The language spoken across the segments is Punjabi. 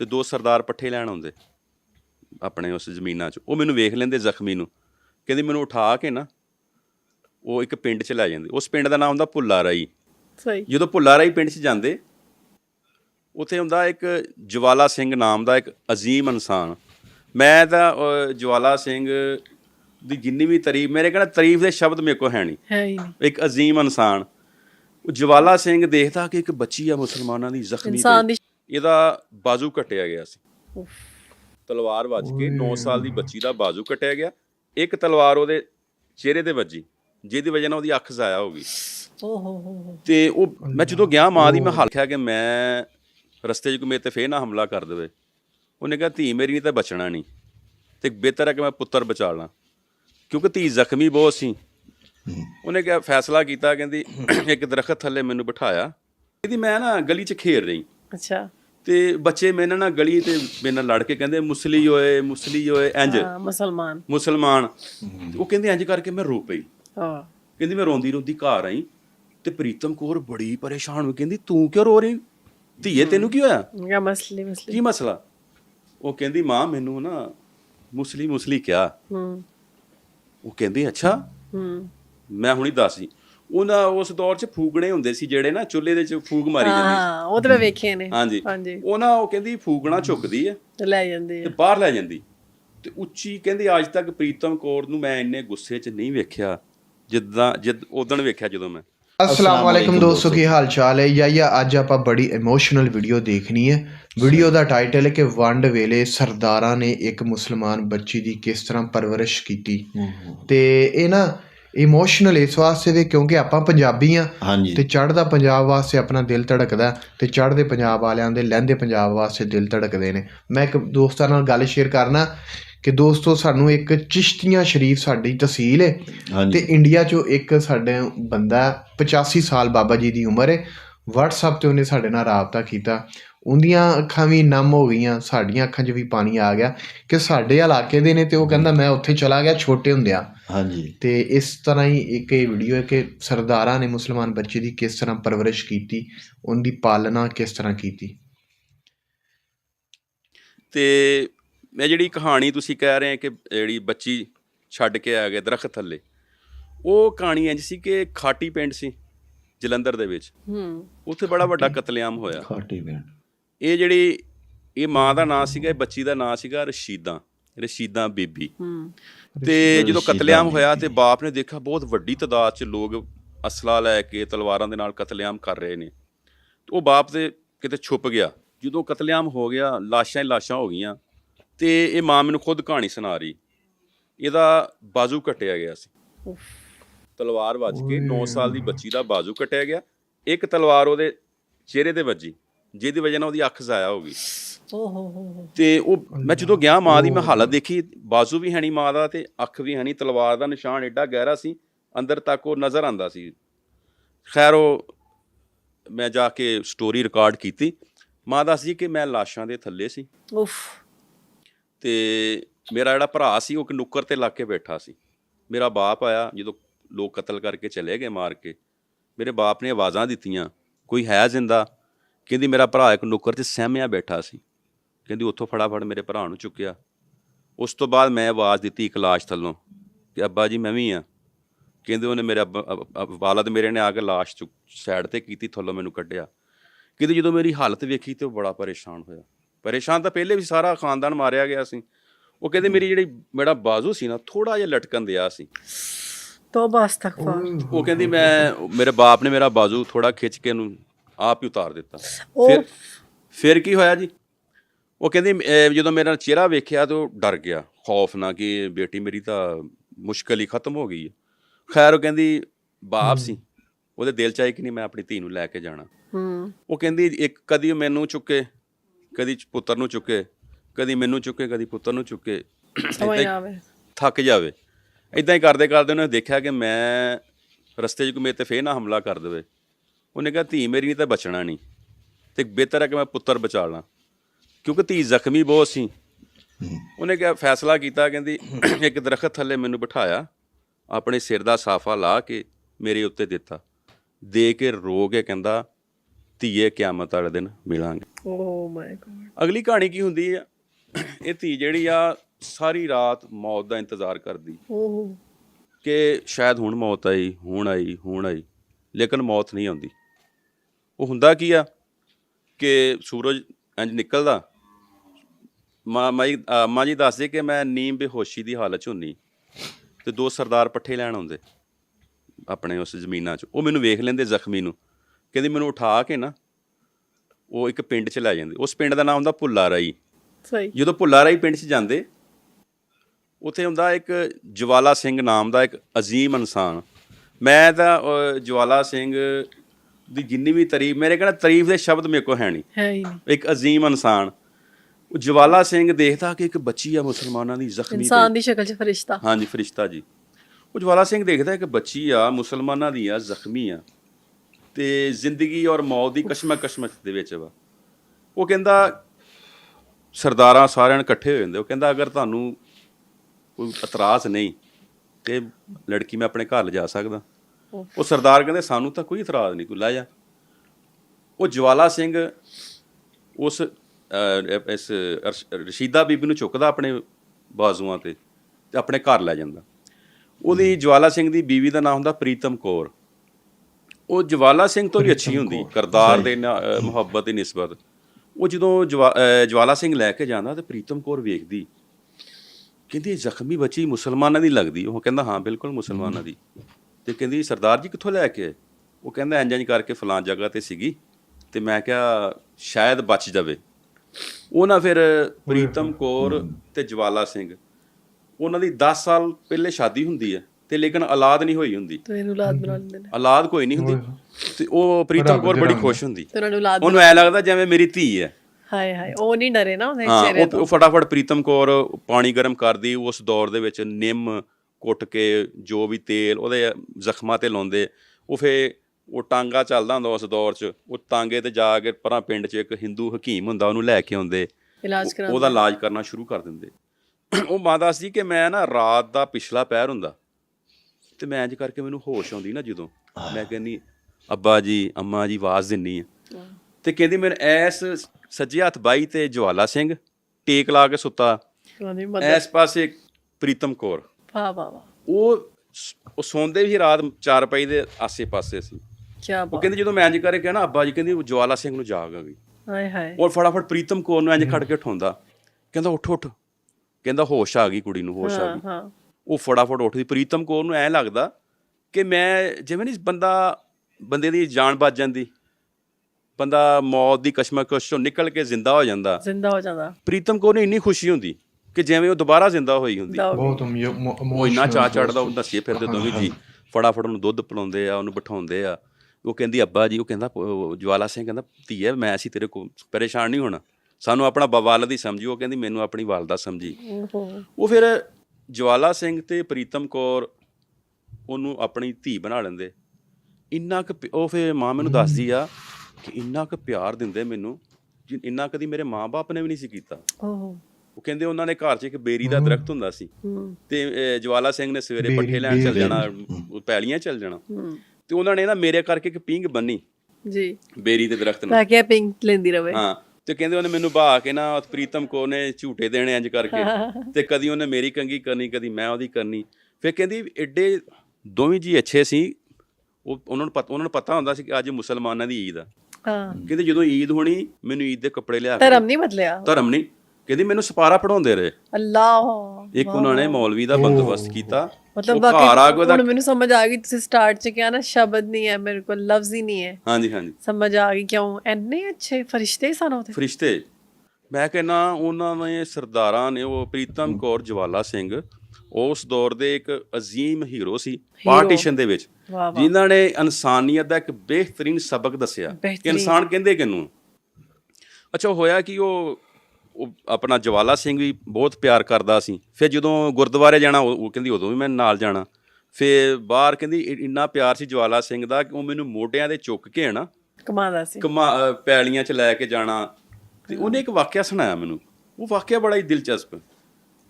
ਤੇ ਦੋ ਸਰਦਾਰ ਪੱਠੇ ਲੈਣ ਆਉਂਦੇ ਆਪਣੇ ਉਸ ਜ਼ਮੀਨਾਂ 'ਚ। ਉਹ ਮੈਨੂੰ ਵੇਖ ਲੈਂਦੇ ਜ਼ਖਮੀ ਨੂੰ। ਕਹਿੰਦੇ ਮੈਨੂੰ ਉਠਾ ਕੇ ਨਾ ਉਹ ਇੱਕ ਪਿੰਡ 'ਚ ਲੈ ਜਾਂਦੇ। ਉਸ ਪਿੰਡ ਦਾ ਨਾਮ ਹੁੰਦਾ ਭੁੱਲਾ ਰਾਈ ਸਹੀ। ਜਦੋਂ ਭੁੱਲਾ ਰਾਈ ਪਿੰਡ 'ਚ ਜਾਂਦੇ ਉੱਥੇ ਹੁੰਦਾ ਇੱਕ ਜਵਾਲਾ ਸਿੰਘ ਨਾਮ ਦਾ ਇੱਕ ਅਜ਼ੀਮ ਇਨਸਾਨ। ਮੈਂ ਤਾਂ ਜਵਾਲਾ ਸਿੰਘ ਦੀ ਜਿੰਨੀ ਵੀ ਤਾਰੀਫ ਮੇਰੇ ਕਹਿੰਦਾ ਤਾਰੀਫ ਦੇ ਸ਼ਬਦ ਮੇਰੇ ਕੋਲ ਹੈ ਨਹੀਂ। ਹੈ ਹੀ ਨਹੀਂ। ਇੱਕ ਅਜ਼ੀਮ ਇਨਸਾਨ। ਉਹ ਜਵਾਲਾ ਸਿੰਘ ਦੇਖਦਾ ਕਿ ਇੱਕ ਬੱਚੀ ਆ ਮੁਸਲਮਾਨਾਂ ਦੀ ਜ਼ਖਮੀ ਇਨਸਾਨ। ਦੀ ਇਹਦਾ ਬਾਜ਼ੂ ਕੱਟਿਆ ਗਿਆ ਸੀ। ਤਲਵਾਰ ਵੱਜ ਕੇ 9 ਸਾਲ ਦੀ ਬੱਚੀ ਦਾ ਬਾਜ਼ੂ ਕੱਟਿਆ ਗਿਆ। ਇੱਕ ਤਲਵਾਰ ਉਹਦੇ ਚਿਹਰੇ ਤੇ ਵੱਜੀ ਜਿਹਦੀ ਵਜ੍ਹਾ ਨਾਲ ਉਹਦੀ ਅੱਖ ਜ਼ਾਇਆ ਹੋ ਗਈ। ਹੋ ਤੇ ਉਹ ਮੈਂ ਜਦੋਂ ਗਿਆ ਮਾਂ ਦੀ ਮੈਂ ਹਲਕਿਆ ਕਿ ਮੈਂ ਰਸਤੇ 'ਚ ਕੋਈ ਮੇਰੇ ਤੇ ਫੇਰ ਨਾ ਹਮਲਾ ਕਰ ਦੇਵੇ। ਉਹਨੇ ਕਿਹਾ ਧੀ ਮੇਰੀ ਨੇ ਤਾਂ ਬਚਣਾ ਨਹੀਂ। ਤੇ ਬਿਹਤਰ ਹੈ ਕਿ ਮੈਂ ਪੁੱਤਰ ਬਚਾ ਲਾਂ। ਕਿਉਂਕਿ ਧੀ ਜ਼ਖਮੀ ਬਹੁਤ ਸੀ। ਉਹਨੇ ਕਿਹਾ ਫੈਸਲਾ ਕੀਤਾ ਕਹਿੰਦੀ ਇੱਕ ਦਰਖਤ ਥੱਲੇ ਮੈਨੂੰ ਬਿਠਾਇਆ। ਕਹਿੰਦੀ ਮੈਂ ਨਾ ਗਲੀ 'ਚ ਖੇਡ ਰਹੀ। ਅੱਛਾ। ਤੇ ਬੱਚੇ ਮੇਰੇ ਨਾਲ ਨਾ ਗਲੀ ਤੇ ਮੇਰੇ ਨਾਲ ਲੜ ਕੇ ਕਹਿੰਦੇ ਮੁਸਲੀ ਓਏ ਮੁਸਲੀ ਓਏ ਇੰਜ। ਹਾਂ ਮੁਸਲਮਾਨ। ਮੁਸਲਮਾਨ। ਤੇ ਉਹ ਕਹਿੰਦੇ ਇੰਜ ਕਰਕੇ ਮੈਂ ਰੋ ਪਈ। ਹਾਂ। ਕਹਿੰਦੀ ਮੈਂ ਰੋਂਦੀ ਰੋਂਦੀ ਘਰ ਆਈ ਤੇ ਪ੍ਰੀਤਮ ਕੌਰ ਬੜੀ ਪਰੇਸ਼ਾਨ ਹੋਈ। ਕਹਿੰਦੀ ਤੂੰ ਕਿਉਂ ਰੋ ਰਹੀ? ਧੀਏ ਤੈਨੂੰ ਕੀ ਹੋਇਆ? ਮੈਂ ਕਿਹਾ ਮਸਲੀ ਮਸਲੀ। ਕੀ ਮਸਲਾ? ਉਹ ਕਹਿੰਦੀ ਮਾਂ ਮੈਨੂੰ ਨਾ ਮੁਸਲੀ ਮੁਸਲੀ ਕਿਹਾ। ਹੂੰ। ਉਹ ਕਹਿੰਦੀ ਅੱਛਾ? ਹੂੰ। ਮੈਂ ਹੁਣੀ ਦੱਸ ਜੀ ਉਹਨਾਂ ਉਸ ਦੌਰ 'ਚ ਫੂਗਣੇ ਹੁੰਦੇ ਸੀ ਜਿਹੜੇ ਨਾ ਚੁੱਲ੍ਹੇ ਦੇ 'ਚ ਫੂਗ ਮਾਰੀ ਜਾਂਦੀ ਹਾਂ ਉਹ ਤਾਂ ਮੈਂ ਵੇਖੇ ਨੇ। ਸੀ ਹਾਂਜੀ। ਹਾਂਜੀ ਉਹ ਕਹਿੰਦੀ ਫੂਗਣਾ ਝੁਕਦੀ ਹੈ ਤੇ ਲੈ ਜਾਂਦੇ ਤੇ ਆ ਬਾਹਰ ਲੈ ਜਾਂਦੀ। ਤੇ ਉੱਚੀ ਕਹਿੰਦੀ ਅੱਜ ਤੱਕ ਪ੍ਰੀਤਮ ਕੌਰ ਨੂੰ ਮੈਂ ਇੰਨੇ ਗੁੱਸੇ 'ਚ ਨਹੀਂ ਵੇਖਿਆ ਜਿੱਦਾਂ ਜਿੱਦ ਉਦੋਂ ਵੇਖਿਆ ਜਦੋਂ ਮੈਂ। ਅਸਲਾਮ ਵਾਲੇਕਮ ਦੋਸਤੋ ਕੀ ਹਾਲ ਚਾਲ ਹੈ? ਯਾਇਆ ਅੱਜ ਆਪਾਂ ਬੜੀ ਇਮੋਸ਼ਨਲ ਵੀਡੀਓ ਦੇਖਣੀ ਹੈ। ਵੀਡੀਓ ਦਾ ਟਾਈਟਲ ਹੈ ਕਿ ਵੰਡ ਵੇਲੇ ਸਰਦਾਰਾਂ ਨੇ ਇੱਕ ਮੁਸਲਮਾਨ ਬੱਚੀ ਦੀ ਕਿਸ ਤਰ੍ਹਾਂ ਪਰਵਰਿਸ਼ ਕੀਤੀ। ਤੇ ਇਹ ਨਾ ਇਮੋਸ਼ਨਲ ਇਸ ਵਾਸਤੇ ਵੀ ਕਿਉਂਕਿ ਆਪਾਂ ਪੰਜਾਬੀ ਆ ਤੇ ਚੜ੍ਹਦਾ ਪੰਜਾਬ ਵਾਸਤੇ ਆਪਣਾ ਦਿਲ ਧੜਕਦਾ ਤੇ ਚੜ੍ਹਦੇ ਪੰਜਾਬ ਵਾਲਿਆਂ ਦੇ ਲਹਿੰਦੇ ਪੰਜਾਬ ਵਾਸਤੇ ਦਿਲ ਧੜਕਦੇ ਨੇ। ਮੈਂ ਇੱਕ ਦੋਸਤਾਂ ਨਾਲ ਗੱਲ ਸ਼ੇਅਰ ਕਰਨਾ ਕਿ ਦੋਸਤੋ ਸਾਨੂੰ ਇੱਕ ਚਿਸ਼ਤੀਆਂ ਸ਼ਰੀਫ ਸਾਡੀ ਤਹਿਸੀਲ ਹੈ ਤੇ ਇੰਡੀਆ 'ਚੋਂ ਇੱਕ ਸਾਡੇ ਬੰਦਾ 85 ਸਾਲ ਬਾਬਾ ਜੀ ਦੀ ਉਮਰ ਹੈ WhatsApp ਤੇ ਉਹਨੇ ਸਾਡੇ ਨਾਲ ਰਾਬਤਾ ਕੀਤਾ। ਉਹਦੀਆਂ ਅੱਖਾਂ ਵੀ ਨਮ ਹੋ ਗਈਆਂ ਸਾਡੀਆਂ ਅੱਖਾਂ 'ਚ ਵੀ ਪਾਣੀ ਆ ਗਿਆ ਕਿ ਸਾਡੇ ਇਲਾਕੇ ਦੇ ਨੇ ਤੇ ਉਹ ਕਹਿੰਦਾ ਮੈਂ ਉੱਥੇ ਚਲਾ ਗਿਆ ਛੋਟੇ ਹੁੰਦਿਆਂ। ਹਾਂਜੀ। ਤੇ ਇਸ ਤਰ੍ਹਾਂ ਹੀ ਇੱਕ ਇਹ ਵੀਡੀਓ ਹੈ ਕਿ ਸਰਦਾਰਾਂ ਨੇ ਮੁਸਲਮਾਨ ਬੱਚੇ ਦੀ ਕਿਸ ਤਰ੍ਹਾਂ ਪਰਵਰਿਸ਼ ਕੀਤੀ ਉਹਦੀ ਪਾਲਣਾ ਕਿਸ ਤਰ੍ਹਾਂ ਕੀਤੀ। ਤੇ ਮੈਂ ਜਿਹੜੀ ਕਹਾਣੀ ਤੁਸੀਂ ਕਹਿ ਰਹੇ ਕਿ ਜਿਹੜੀ ਬੱਚੀ ਛੱਡ ਕੇ ਆ ਗਏ ਦਰਖਤ ਥੱਲੇ ਉਹ ਕਹਾਣੀ ਇੰਜ ਸੀ ਕਿ ਖਾਟੀ ਪਿੰਡ ਸੀ ਜਲੰਧਰ ਦੇ ਵਿੱਚ। ਹੂੰ। ਉੱਥੇ ਬੜਾ ਵੱਡਾ ਕਤਲੇਆਮ ਹੋਇਆ। ਖਾਟੀ ਪਿੰਡ। ਇਹ ਜਿਹੜੀ ਇਹ ਮਾਂ ਦਾ ਨਾਂ ਸੀਗਾ ਇਹ ਬੱਚੀ ਦਾ ਨਾਂ ਸੀਗਾ ਰਸ਼ੀਦਾਂ ਰਸ਼ੀਦਾਂ ਬੀਬੀ। ਹੂੰ। ਤੇ ਜਦੋਂ ਕਤਲੇਆਮ। ਹੋਇਆ ਤੇ ਬਾਪ ਨੇ ਦੇਖਿਆ ਬਹੁਤ ਵੱਡੀ ਤਾਦਾਦ 'ਚ ਲੋਕ ਅਸਲਾ ਲੈ ਕੇ ਤਲਵਾਰਾਂ ਦੇ ਨਾਲ ਕਤਲੇਆਮ ਕਰ ਰਹੇ ਨੇ। ਤੇ ਉਹ ਬਾਪ ਦੇ ਕਿਤੇ ਛੁਪ ਗਿਆ। ਜਦੋਂ ਕਤਲੇਆਮ ਹੋ ਗਿਆ ਲਾਸ਼ਾਂ ਹੀ ਲਾਸ਼ਾਂ ਹੋ ਗਈਆਂ ਤੇ ਇਹ ਮਾਂ ਮੈਨੂੰ ਖੁਦ ਕਹਾਣੀ ਸੁਣਾ ਰਹੀ। ਇਹਦਾ ਬਾਜ਼ੂ ਕੱਟਿਆ ਗਿਆ ਸੀ। ਤਲਵਾਰ ਵੱਜ ਕੇ 9 ਸਾਲ ਦੀ ਬੱਚੀ ਦਾ ਬਾਜ਼ੂ ਕੱਟਿਆ ਗਿਆ। ਇੱਕ ਤਲਵਾਰ ਉਹਦੇ ਚਿਹਰੇ ਤੇ ਵੱਜੀ। ਜਿਹਦੀ ਵਜ੍ਹਾ ਨਾਲ ਉਹਦੀ ਅੱਖ ਜ਼ਾਇਆ ਹੋ ਗਈ। ਓ ਹੋ ਤੇ ਉਹ ਮੈਂ ਜਦੋਂ ਗਿਆ ਮਾਂ ਦੀ ਮੈਂ ਹਾਲਤ ਦੇਖੀ ਬਾਜ਼ੂ ਵੀ ਹੈ ਨਹੀਂ ਮਾਂ ਦਾ ਤੇ ਅੱਖ ਵੀ ਹੈ ਨਹੀਂ ਤਲਵਾਰ ਦਾ ਨਿਸ਼ਾਨ ਐਡਾ ਗਹਿਰਾ ਸੀ ਅੰਦਰ ਤੱਕ ਉਹ ਨਜ਼ਰ ਆਂਦਾ ਸੀ। ਖੈਰ ਉਹ ਮੈਂ ਜਾ ਕੇ ਸਟੋਰੀ ਰਿਕਾਰਡ ਕੀਤੀ। ਮਾਂ ਦੱਸਦੀ ਕਿ ਮੈਂ ਲਾਸ਼ਾਂ ਦੇ ਥੱਲੇ ਸੀ। ਉਫ। ਤੇ ਮੇਰਾ ਜਿਹੜਾ ਭਰਾ ਸੀ ਉਹ ਇੱਕ ਨੁੱਕਰ ਤੇ ਲੱਗ ਕੇ ਬੈਠਾ ਸੀ। ਮੇਰਾ ਬਾਪ ਆਇਆ ਜਦੋਂ ਲੋਕ ਕਤਲ ਕਰਕੇ ਚਲੇ ਗਏ ਮਾਰ ਕੇ। ਮੇਰੇ ਬਾਪ ਨੇ ਆਵਾਜ਼ਾਂ ਦਿੱਤੀਆਂ ਕੋਈ ਹੈ ਜ਼ਿੰਦਾ? ਕਹਿੰਦੀ ਮੇਰਾ ਭਰਾ ਇੱਕ ਨੁੱਕਰ 'ਚ ਸਹਿਮਿਆ ਬੈਠਾ ਸੀ। ਕਹਿੰਦੀ ਉੱਥੋਂ ਫੜਾਫੜ ਮੇਰੇ ਭਰਾ ਨੂੰ ਚੁੱਕਿਆ। ਉਸ ਤੋਂ ਬਾਅਦ ਮੈਂ ਆਵਾਜ਼ ਦਿੱਤੀ ਇੱਕ ਲਾਸ਼ ਥੱਲੋਂ ਕਿ ਅੱਬਾ ਜੀ ਮੈਂ ਵੀ ਆ। ਕਹਿੰਦੇ ਉਹਨੇ ਮੇਰੇ ਵਾਲਦ ਮੇਰੇ ਨੇ ਆ ਕੇ ਲਾਸ਼ ਚੁੱਕ ਸਾਈਡ ਤੇ ਕੀਤੀ ਥੱਲੋਂ ਮੈਨੂੰ ਕੱਢਿਆ। ਕਹਿੰਦੇ ਜਦੋਂ ਮੇਰੀ ਹਾਲਤ ਵੇਖੀ ਤੇ ਉਹ ਬੜਾ ਪਰੇਸ਼ਾਨ ਹੋਇਆ। ਪਰੇਸ਼ਾਨ ਤਾਂ ਪਹਿਲੇ ਵੀ ਸਾਰਾ ਖਾਨਦਾਨ ਮਾਰਿਆ ਗਿਆ ਸੀ। ਉਹ ਕਹਿੰਦੇ ਮੇਰੀ ਜਿਹੜੀ ਮੇਰਾ ਬਾਜ਼ੂ ਸੀ ਨਾ ਥੋੜਾ ਜਿਹਾ ਲਟਕਣ ਦਿਆ ਸੀ। ਤੋਬਾ ਅਸਤਗਫਾਰ। ਉਹ ਕਹਿੰਦੀ ਮੈਂ ਮੇਰੇ ਬਾਪ ਨੇ ਮੇਰਾ ਬਾਜ਼ੂ ਥੋੜਾ ਖਿੱਚ ਕੇ ਇਹਨੂੰ ਆਪ ਹੀ ਉਤਾਰ ਦਿੱਤਾ। ਫਿਰ ਫਿਰ ਕੀ ਹੋਇਆ ਜੀ? ਉਹ ਕਹਿੰਦੀ ਜਦੋਂ ਮੇਰਾ ਚਿਹਰਾ ਵੇਖਿਆ ਤਾਂ ਉਹ ਡਰ ਗਿਆ। ਖੌਫ ਨਾਲ ਕਿ ਬੇਟੀ ਮੇਰੀ ਤਾਂ ਮੁਸ਼ਕਲ ਹੀ ਖਤਮ ਹੋ ਗਈ ਹੈ। ਖੈਰ ਉਹ ਕਹਿੰਦੀ ਬਾਪ ਸੀ। ਉਹਦੇ ਦਿਲ ਚ ਆਇਆ ਕਿ ਨਹੀਂ ਮੈਂ ਆਪਣੀ ਧੀ ਨੂੰ ਲੈ ਕੇ ਜਾਣਾ। ਹੂੰ। ਉਹ ਕਹਿੰਦੀ ਇੱਕ ਕਦੀ ਮੈਨੂੰ ਚੁੱਕੇ ਕਦੀ ਪੁੱਤਰ ਨੂੰ ਚੁੱਕੇ ਕਦੀ ਮੈਨੂੰ ਚੁੱਕੇ ਕਦੀ ਪੁੱਤਰ ਨੂੰ ਚੁੱਕੇ। ਨਾ ਥੱਕ ਜਾਵੇ। ਇਦਾਂ ਹੀ ਕਰਦੇ ਕਰਦੇ ਉਹਨੇ ਦੇਖਿਆ ਕਿ ਮੈਂ ਰਸਤੇ 'ਚ ਕੋਈ ਮੇਰੇ ਤੇ ਫੇਰ ਨਾ ਹਮਲਾ ਕਰ ਦੇਵੇ। ਉਹਨੇ ਕਿਹਾ ਧੀ ਮੇਰੀ ਨੇ ਤਾਂ ਬਚਣਾ ਨਹੀਂ ਤੇ ਬਿਹਤਰ ਹੈ ਕਿ ਮੈਂ ਪੁੱਤਰ ਬਚਾ ਲਾਂ ਕਿਉਂਕਿ ਧੀ ਜ਼ਖਮੀ ਬਹੁਤ ਸੀ। ਉਹਨੇ ਕਿਹਾ ਫੈਸਲਾ ਕੀਤਾ ਕਹਿੰਦੀ ਇੱਕ ਦਰਖਤ ਥੱਲੇ ਮੈਨੂੰ ਬਿਠਾਇਆ ਆਪਣੇ ਸਿਰ ਦਾ ਸਾਫਾ ਲਾ ਕੇ ਮੇਰੇ ਉੱਤੇ ਦਿੱਤਾ। ਦੇ ਕੇ ਰੋ ਕੇ ਕਹਿੰਦਾ ਧੀਏ ਕਿਆਮਤ ਵਾਲੇ ਦਿਨ ਮਿਲਾਂਗੇ। ਓ ਮਾਈ ਗॉड ਅਗਲੀ ਕਹਾਣੀ ਕੀ ਹੁੰਦੀ ਆ? ਇਹ ਧੀ ਜਿਹੜੀ ਆ ਸਾਰੀ ਰਾਤ ਮੌਤ ਦਾ ਇੰਤਜ਼ਾਰ ਕਰਦੀ। ਓਹ। ਕਿ ਸ਼ਾਇਦ ਹੁਣ ਮੌਤ ਆਈ ਹੁਣ ਆਈ ਹੁਣ ਆਈ ਲੇਕਿਨ ਮੌਤ ਨਹੀਂ ਆਉਂਦੀ। ਉਹ ਹੁੰਦਾ ਕੀ ਆ ਕਿ ਸੂਰਜ ਇੰਜ ਨਿਕਲਦਾ? ਮਾਂ ਮਾਈ ਅ, ਮਾਂ ਜੀ ਦੱਸਦੇ ਕਿ ਮੈਂ ਨੀਂਦ ਬੇਹੋਸ਼ੀ ਦੀ ਹਾਲਤ ਚ ਹੁੰਨੀ। ਤੇ ਦੋ ਸਰਦਾਰ ਪੱਠੇ ਲੈਣ ਆਉਂਦੇ ਆਪਣੇ ਉਸ ਜ਼ਮੀਨਾਂ 'ਚ। ਉਹ ਮੈਨੂੰ ਵੇਖ ਲੈਂਦੇ ਜ਼ਖਮੀ ਨੂੰ। ਕਹਿੰਦੀ ਮੈਨੂੰ ਉਠਾ ਕੇ ਨਾ ਉਹ ਇੱਕ ਪਿੰਡ 'ਚ ਲੈ ਜਾਂਦੇ। ਉਸ ਪਿੰਡ ਦਾ ਨਾਮ ਹੁੰਦਾ ਭੁੱਲਾ ਰਾਈ ਸਹੀ। ਜਦੋਂ ਭੁੱਲਾ ਰਾਈ ਪਿੰਡ 'ਚ ਜਾਂਦੇ ਉੱਥੇ ਹੁੰਦਾ ਇੱਕ ਜਵਾਲਾ ਸਿੰਘ ਨਾਮ ਦਾ ਇੱਕ ਅਜ਼ੀਮ ਇਨਸਾਨ। ਮੈਂ ਤਾਂ ਜਵਾਲਾ ਸਿੰਘ ਦੀ ਜਿੰਨੀ ਵੀ ਤਾਰੀਫ ਮੇਰੇ ਕਹਿੰਦਾ ਤਾਰੀਫ ਦੇ ਸ਼ਬਦ ਮੇਰੇ ਕੋਲ ਹੈ ਨਹੀਂ। ਹੈ ਹੀ ਨਹੀਂ। ਇੱਕ ਅਜ਼ੀਮ ਇਨਸਾਨ ਉਹ ਜਵਾਲਾ ਸਿੰਘ ਦੇਖਦਾ ਕਿ ਇੱਕ ਬੱਚੀ ਆ ਮੁਸਲਮਾਨਾਂ ਦੀ ਜ਼ਖਮੀ ਇਨਸਾਨ ਦੀ ਸ਼ਕਲ 'ਚ ਫਰਿਸ਼ਤਾ। ਹਾਂਜੀ ਫਰਿਸ਼ਤਾ ਜੀ। ਉਹ ਜਵਾਲਾ ਸਿੰਘ ਦੇਖਦਾ ਕਿ ਬੱਚੀ ਆ ਮੁਸਲਮਾਨਾਂ ਦੀ ਆ ਜ਼ਖਮੀ ਆ। ਤੇ ਜ਼ਿੰਦਗੀ ਔਰ ਮੌਤ ਦੀ ਕਸ਼ਮਾ ਕਸ਼ਮਕਸ਼ ਦੇ ਵਿੱਚ ਵਾ। ਉਹ ਕਹਿੰਦਾ ਸਰਦਾਰਾਂ ਸਾਰਿਆਂ ਇਕੱਠੇ ਹੋ ਜਾਂਦੇ ਉਹ ਕਹਿੰਦਾ ਅਗਰ ਤੁਹਾਨੂੰ ਕੋਈ ਇਤਰਾਜ਼ ਨਹੀਂ ਤੇ ਲੜਕੀ ਮੈਂ ਆਪਣੇ ਘਰ ਲਿਜਾ ਸਕਦਾ। ਉਹ। ਸਰਦਾਰ ਕਹਿੰਦੇ ਸਾਨੂੰ ਤਾਂ ਕੋਈ ਇਤਰਾਜ਼ ਨਹੀਂ ਕੋਈ ਲੈ ਜਾ। ਉਹ ਜਵਾਲਾ ਸਿੰਘ ਉਸ ਇਸ ਰਸ਼ੀਦਾ ਬੀਬੀ ਨੂੰ ਚੁੱਕਦਾ ਆਪਣੇ ਬਾਜ਼ੂਆਂ ਤੇ ਤੇ ਆਪਣੇ ਘਰ ਲੈ ਜਾਂਦਾ। ਉਹਦੀ ਜਵਾਲਾ ਸਿੰਘ ਦੀ ਬੀਵੀ ਦਾ ਨਾਮ ਹੁੰਦਾ ਪ੍ਰੀਤਮ ਕੌਰ। ਉਹ ਜਵਾਲਾ ਸਿੰਘ ਤੋਂ ਵੀ ਅੱਛੀ ਹੁੰਦੀ ਕਰਦਾਰ ਦੇ ਮੁਹੱਬਤ ਦੀ ਨਿਸਬਤ। ਉਹ ਜਦੋਂ ਜਵਾਲਾ ਸਿੰਘ ਲੈ ਕੇ ਜਾਂਦਾ ਤੇ ਪ੍ਰੀਤਮ ਕੌਰ ਵੇਖਦੀ ਕਹਿੰਦੀ ਜ਼ਖਮੀ ਬੱਚੀ ਮੁਸਲਮਾਨਾਂ ਦੀ ਲੱਗਦੀ। ਉਹ ਕਹਿੰਦਾ ਹਾਂ ਬਿਲਕੁਲ ਮੁਸਲਮਾਨਾਂ ਦੀ। ਤੇ ਕਹਿੰਦੀ ਸਰਦਾਰ ਜੀ ਕਿੱਥੋਂ ਲੈ ਕੇ ਆਏ? ਉਹ ਕਹਿੰਦਾ ਇੰਜ ਇੰਜ ਕਰਕੇ ਫਲਾਂ ਜਗ੍ਹਾ ਤੇ ਸੀਗੀ ਤੇ ਮੈਂ ਕਿਹਾ ਸ਼ਾਇਦ ਬਚ ਜਾਵੇ। ਉਹ ਨਾ ਫਿਰ ਪ੍ਰੀਤਮ ਕੌਰ ਤੇ ਜਵਾਲਾ ਸਿੰਘ ਉਹਨਾਂ ਦੀ 10 ਸਾਲ ਪਹਿਲੇ ਸ਼ਾਦੀ ਹੁੰਦੀ ਹੈ ਤੇ ਲੇਕਿਨ ਔਲਾਦ ਨਹੀਂ ਹੋਈ ਹੁੰਦੀ। ਤੇ ਇਹਨੂੰ ਔਲਾਦ ਬਣਾ ਲੈਂਦੇ ਨੇ। ਔਲਾਦ ਕੋਈ ਨਹੀਂ ਹੁੰਦੀ। ਤੇ ਉਹ ਪ੍ਰੀਤਮ ਕੌਰ ਬੜੀ ਖੁਸ਼ ਹੁੰਦੀ। ਤੇ ਉਹਨਾਂ ਨੂੰ ਔਲਾਦ ਉਹਨੂੰ ਐ ਲੱਗਦਾ ਜਿਵੇਂ ਮੇਰੀ ਧੀ ਹੈ। ਹਾਏ ਹਾਏ ਉਹ ਨਹੀਂ ਡਰੇ ਨਾ ਉਹਦੇ ਹਾਂ ਚਿਹਰੇ ਉਹ ਤੋਂ। ਉਹ ਫਟਾਫਟ ਪ੍ਰੀਤਮ ਕੌਰ ਪਾਣੀ ਗਰਮ ਕਰਦੀ ਉਸ ਦੌਰ ਦੇ ਵਿੱਚ ਨਿੰਮ ਕੁੱਟ ਕੇ ਜੋ ਵੀ ਤੇਲ ਉਹਦੇ ਜ਼ਖਮਾਂ ਤੇ ਲਾਉਂਦੇ ਉਹ ਫੇ ਉਹ ਟਾਂਗਾ ਚੱਲਦਾ ਹੁੰਦਾ ਉਸ ਦੌਰ 'ਚ ਉਹ ਟਾਂਗੇ ਤੇ ਜਾ ਕੇ ਪਰਾਂ ਪਿੰਡ 'ਚ ਇੱਕ ਹਿੰਦੂ ਹਕੀਮ ਹੁੰਦਾ ਉਹਨੂੰ ਲੈ ਕੇ ਆਉਂਦੇ। ਇਲਾਜ ਕਰਾਉਂਦੇ। ਉਹਦਾ ਇਲਾਜ ਕਰਨਾ ਸ਼ੁਰੂ ਕਰ ਦਿੰਦੇ। ਉਹ ਮਾਂ ਦੱਸਦੀ ਕਿ ਮੈਂ ਨਾ ਰਾਤ ਦਾ ਪਿਛਲਾ ਪਹਿਰ ਹੁੰਦਾ ਤੇ ਮੈਂ ਇੰਜ ਕਰਕੇ ਮੈਨੂੰ ਹੋਸ਼ ਆਉਂਦੀ ਨਾ ਜਦੋਂ। ਮੈਂ ਕਹਿੰਦੀ ਅੱਬਾ ਜੀ ਅੰਮਾ ਜੀ ਆਵਾਜ਼ ਦਿੰਨੀ ਆ। ਤੇ ਕਹਿੰਦੀ ਮੇਰੇ ਐਸ ਸੱਜੇ ਹੱਥ ਬਾਈ ਤੇ ਜਵਾਲਾ ਸਿੰਘ ਟੇਕ ਲਾ ਕੇ ਸੁੱਤਾ। ਐਸ ਪਾਸੇ ਪ੍ਰੀਤਮ ਕੌਰ। ਵਾਹ ਵਾਹ ਵਾਹ। ਉਹ ਸ- ਉਹ ਸੌਂਦੇ ਵੀ ਰਾਤ ਚਾਰ ਪਈ ਦੇ ਆਸੇ-ਪਾਸੇ ਸੀ। ਕੀ ਉਹ ਬਾਤ। ਕਹਿੰਦੀ ਜਦੋਂ ਮੈਂ ਇੰਜ ਕਰੇ ਨਾ ਅੱਬਾ ਜੀ ਕਹਿੰਦੀ ਉਹ ਜਵਾਲਾ ਸਿੰਘ ਨੂੰ ਜਾਗ ਆ ਗਈ। ਹਾਏ ਹਾਏ। ਉਹ ਫਟਾਫਟ ਪ੍ਰੀਤਮ ਕੌਰ ਨੂੰ ਇੰਜ ਖੜ ਕੇ ਉਠਾਉਂਦਾ। ਕਹਿੰਦਾ ਉੱਠ ਉੱਠ। ਕਹਿੰਦਾ ਹੋਸ਼ ਆ ਗਈ ਕੁੜੀ ਨੂੰ ਹੋਸ਼ ਆ ਹਾਂ ਗਈ। ਹਾਂ। ਉਹ ਫਟਾਫਟ ਉੱਠਦੀ। ਪ੍ਰੀਤਮ ਕੌਰ ਨੂੰ ਐ ਲੱਗਦਾ ਕਿ ਮੈਂ ਜਿਵੇਂ ਨਹੀਂ ਬੰਦਾ ਬੰਦੇ ਦੀ ਜਾਨ ਬਚ ਜਾਂਦੀ। ਬੰਦਾ ਮੌਤ ਦੀ ਕਸ਼ਮਕਸ਼ ਚੋਂ ਨਿਕਲ ਕੇ ਜ਼ਿੰਦਾ ਹੋ ਜਾਂਦਾ। ਜ਼ਿੰਦਾ ਹੋ ਜਾਂਦਾ। ਪ੍ਰੀਤਮ ਕੌਰ ਨੂੰ ਇੰਨੀ ਖੁਸ਼ੀ ਹੁੰਦੀ। ਕਿ ਜਿਵੇਂ ਉਹ ਦੁਬਾਰਾ ਜ਼ਿੰਦਾ ਹੋਈ ਹੁੰਦੀ। ਬਹੁਤ ਉਹ ਇੰਨਾ ਚਾਅ ਚੜਦਾ ਉਹ ਦੱਸੀਏ ਫਿਰਦੇ ਦੋਵੇਂ ਜੀ। ਫਟਾਫਟ ਉਹਨੂੰ ਦੁੱਧ ਪਿਲਾਉਂਦੇ ਆ ਉਹਨੂੰ ਬਿਠਾਉਂਦੇ ਆ। ਉਹ ਕਹਿੰਦੀ ਅੱਬਾ ਜੀ ਉਹ ਕਹਿੰਦਾ ਪ- ਜਵਾਲਾ ਸਿੰਘ ਕਹਿੰਦਾ ਧੀਏ ਮੈਂ ਅਸੀਂ ਤੇਰੇ ਕੋਲ ਪਰੇਸ਼ਾਨ ਨਹੀਂ ਹੋਣਾ। ਸਾਨੂੰ ਆਪਣਾ ਬ- ਵਾਲਦ ਹੀ ਸਮਝੀ। ਉਹ ਕਹਿੰਦੀ ਮੈਨੂੰ ਆਪਣੀ ਵਾਲਦਾ ਸਮਝੀ। ਓਹੋ। ਉਹ ਫਿਰ ਜਵਾਲਾ ਸਿੰਘ ਤੇ ਪ੍ਰੀਤਮ ਕੌਰ ਉਹਨੂੰ ਆਪਣੀ ਧੀ ਬਣਾ ਲੈਂਦੇ। ਇੰਨਾ ਕੁ ਪਿ- ਉਹ ਫਿਰ ਮਾਂ ਮੈਨੂੰ ਦੱਸਦੀ ਆ ਕਿ ਇੰਨਾ ਕੁ ਪਿਆਰ ਦਿੰਦੇ ਮੈਨੂੰ ਜਿ ਇੰਨਾ ਕਦੀ ਮੇਰੇ ਮਾਂ-ਬਾਪ ਨੇ ਵੀ ਨਹੀਂ ਸੀ ਕੀਤਾ। ਓਹੋ। ਉਹ ਕਹਿੰਦੇ ਉਹਨਾਂ ਨੇ ਘਰ 'ਚ ਇੱਕ ਬੇਰੀ ਦਾ ਦਰਖਤ ਹੁੰਦਾ ਸੀ। ਤੇ ਜਵਾਲਾ ਸਿੰਘ ਨੇ ਸਵੇਰੇ ਪੱਠੇ ਲੈਣ ਚੱਲ। ਜਾਣਾ ਉਹ ਪੈਲੀਆਂ ਚੱਲ ਜਾਣਾ। ਤੇ ਉਹਨਾਂ ਨੇ ਨਾ ਮੇਰੇ ਕਰਕੇ ਇੱਕ ਪਿੰਗ ਬੰਨੀ। ਜੀ। ਬੇਰੀ ਦੇ ਦਰਖਤ ਨੂੰ। ਤਾਂ ਕਿ ਪਿੰਕ ਲੈਂਦੀ ਰਵੇ। ਹਾਂ। ਤੇ ਕਹਿੰਦੇ ਉਹਨੇ ਮੈਨੂੰ ਬਹਾ ਕੇ ਨਾ ਪ੍ਰੀਤਮ ਕੋ ਨੇ ਝੂਟੇ ਦੇਣੇ ਇੰਜ ਕਰਕੇ। ਤੇ ਕਦੀ ਉਹਨੇ ਮੇਰੀ ਕੰਗੀ ਕਰਨੀ ਕਦੀ ਮੈਂ ਉਹਦੀ ਕਰਨੀ। ਫਿਰ ਕਹਿੰਦੀ ਐਡੇ ਦੋਵੇਂ ਜੀ ਅੱਛੇ ਸੀ। ਉਹ ਉਹਨਾਂ ਨੂੰ ਪਤਾ ਉਹਨਾਂ ਨੂੰ ਪਤਾ ਹੁੰਦਾ ਸੀ ਕਿ ਅੱਜ ਮੁਸਲਮਾਨਾਂ ਦੀ ਈਦ ਆ। ਹਾਂ। ਕਹਿੰਦੇ ਜਦੋਂ ਈਦ ਹੋਣੀ ਮੈਨੂੰ ਈਦ ਦੇ ਕੱਪੜੇ ਲਿਆ ਕੇ ਧਰਮ ਨਹੀਂ ਬਦਲਿਆ। ਧਰਮ ਨਹੀਂ। ਕਹਿੰਦੀ ਮੈਨੂੰ ਸਪਾਰਾ ਪੜਾਉਂਦੇ ਰਹੇ। ਅੱਲਾਹ ਇੱਕ ਉਹਨਾਂ ਨੇ ਮੌਲਵੀ ਦਾ ਬੰਦੋਬਸਤ ਕੀਤਾ। ਮਤਲਬ ਬਾਕੀ ਹੁਣ ਮੈਨੂੰ ਸਮਝ ਆ ਗਈ ਤੁਸੀਂ ਸਟਾਰਟ ਚ ਕਿਹਾ ਨਾ ਸ਼ਬਦ ਨਹੀਂ ਹੈ ਮੇਰੇ ਕੋਲ ਲਫ਼ਜ਼ ਹੀ ਨਹੀਂ ਹੈ। ਹਾਂਜੀ ਹਾਂਜੀ। ਸਮਝ ਆ ਗਈ ਕਿਉਂ? ਐਨੇ ਅੱਛੇ ਫਰਿਸ਼ਤੇ ਸਨ ਉਹਦੇ ਫਰਿਸ਼ਤੇ। ਮੈਂ ਕਹਿੰਦਾ ਉਹਨਾਂ ਨੇ ਸਰਦਾਰਾਂ ਨੇ ਉਹ ਪ੍ਰੀਤਮ ਕੌਰ ਜਵਾਲਾ ਸਿੰਘ ਉਸ ਦੌਰ ਦੇ ਇੱਕ ਅਜ਼ੀਮ ਹੀਰੋ ਸੀ ਪਾਰਟੀਸ਼ਨ ਦੇ ਵਿੱਚ ਜਿਨ੍ਹਾਂ ਨੇ ਇਨਸਾਨੀਅਤ ਦਾ ਇੱਕ ਬਿਹਤਰੀਨ ਸਬਕ ਦੱਸਿਆ। ਕਿ। ਇਨਸਾਨ ਕਹਿੰਦੇ ਕਿਨੂੰ ਅੱਛਾ ਹੋਇਆ ਕਿ ਉਹ ਉਹ ਆਪਣਾ ਜਵਾਲਾ ਸਿੰਘ ਵੀ ਬਹੁਤ ਪਿਆਰ ਕਰਦਾ ਸੀ। ਫਿਰ ਜਦੋਂ ਗੁਰਦੁਆਰੇ ਜਾਣਾ ਉਹ ਉਹ ਕਹਿੰਦੀ ਉਦੋਂ ਵੀ ਮੈਂ ਨਾਲ ਜਾਣਾ। ਫਿਰ ਬਾਹਰ ਕਹਿੰਦੀ ਇ- ਇੰਨਾ ਪਿਆਰ ਸੀ ਜਵਾਲਾ ਸਿੰਘ ਦਾ ਕਿ ਉਹ ਮੈਨੂੰ ਮੋਢਿਆਂ ਤੇ ਚੁੱਕ ਕੇ ਨਾ ਕਮਾਦਾ ਸੀ। ਕਮਾ ਪੈਲੀਆਂ 'ਚ ਲੈ ਕੇ ਜਾਣਾ। ਤੇ ਉਹਨੇ ਇੱਕ ਵਾਕਿਆ ਸੁਣਾਇਆ ਮੈਨੂੰ। ਉਹ ਵਾਕਿਆ ਬੜਾ ਹੀ ਦਿਲਚਸਪ।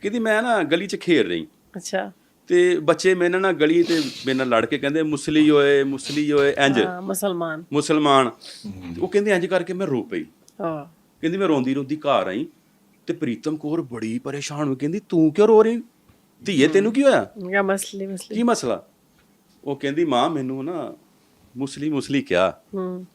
ਕਹਿੰਦੀ ਮੈਂ ਨਾ ਗਲੀ 'ਚ ਖੇਡ ਰਹੀ। ਅੱਛਾ। ਤੇ ਬੱਚੇ ਮੇਰੇ ਨਾਲ ਗਲੀ ਤੇ ਮੇਰੇ ਨਾਲ ਲੜ ਕੇ ਕਹਿੰਦੇ ਮੁਸਲੀ ਓਏ ਮੁਸਲੀ ਓਏ ਇੰਜ ਹਾਂ ਮੁਸਲਮਾਨ। ਮੁਸਲਮਾਨ। ਉਹ ਕਹਿੰਦੇ ਇੰਜ ਕਰਕੇ ਮੈਂ ਰੋ ਪਈ। ਹਾਂ। ਕਹਿੰਦੀ ਮੈਂ ਰੋਂਦੀ ਰੋਂਦੀ ਘਰ ਆਈ। ਤੇ ਪ੍ਰੀਤਮ ਕੌਰ ਬੜੀ ਪਰੇਸ਼ਾਨ ਹੋਈ ਕਹਿੰਦੀ ਤੂੰ ਕਿਉਂ ਰੋ ਰਹੀ? ਧੀਏ ਤੈਨੂੰ ਕੀ ਹੋਇਆ? ਜਾਂ ਮਸਲੀ ਮਸਲੀ। ਕੀ ਮਸਲਾ? ਉਹ ਕਹਿੰਦੀ ਮਾਂ ਮੈਨੂੰ ਨਾ ਮੁਸਲੀ ਮੁਸਲੀ ਕਿਹਾ। ਹੂੰ।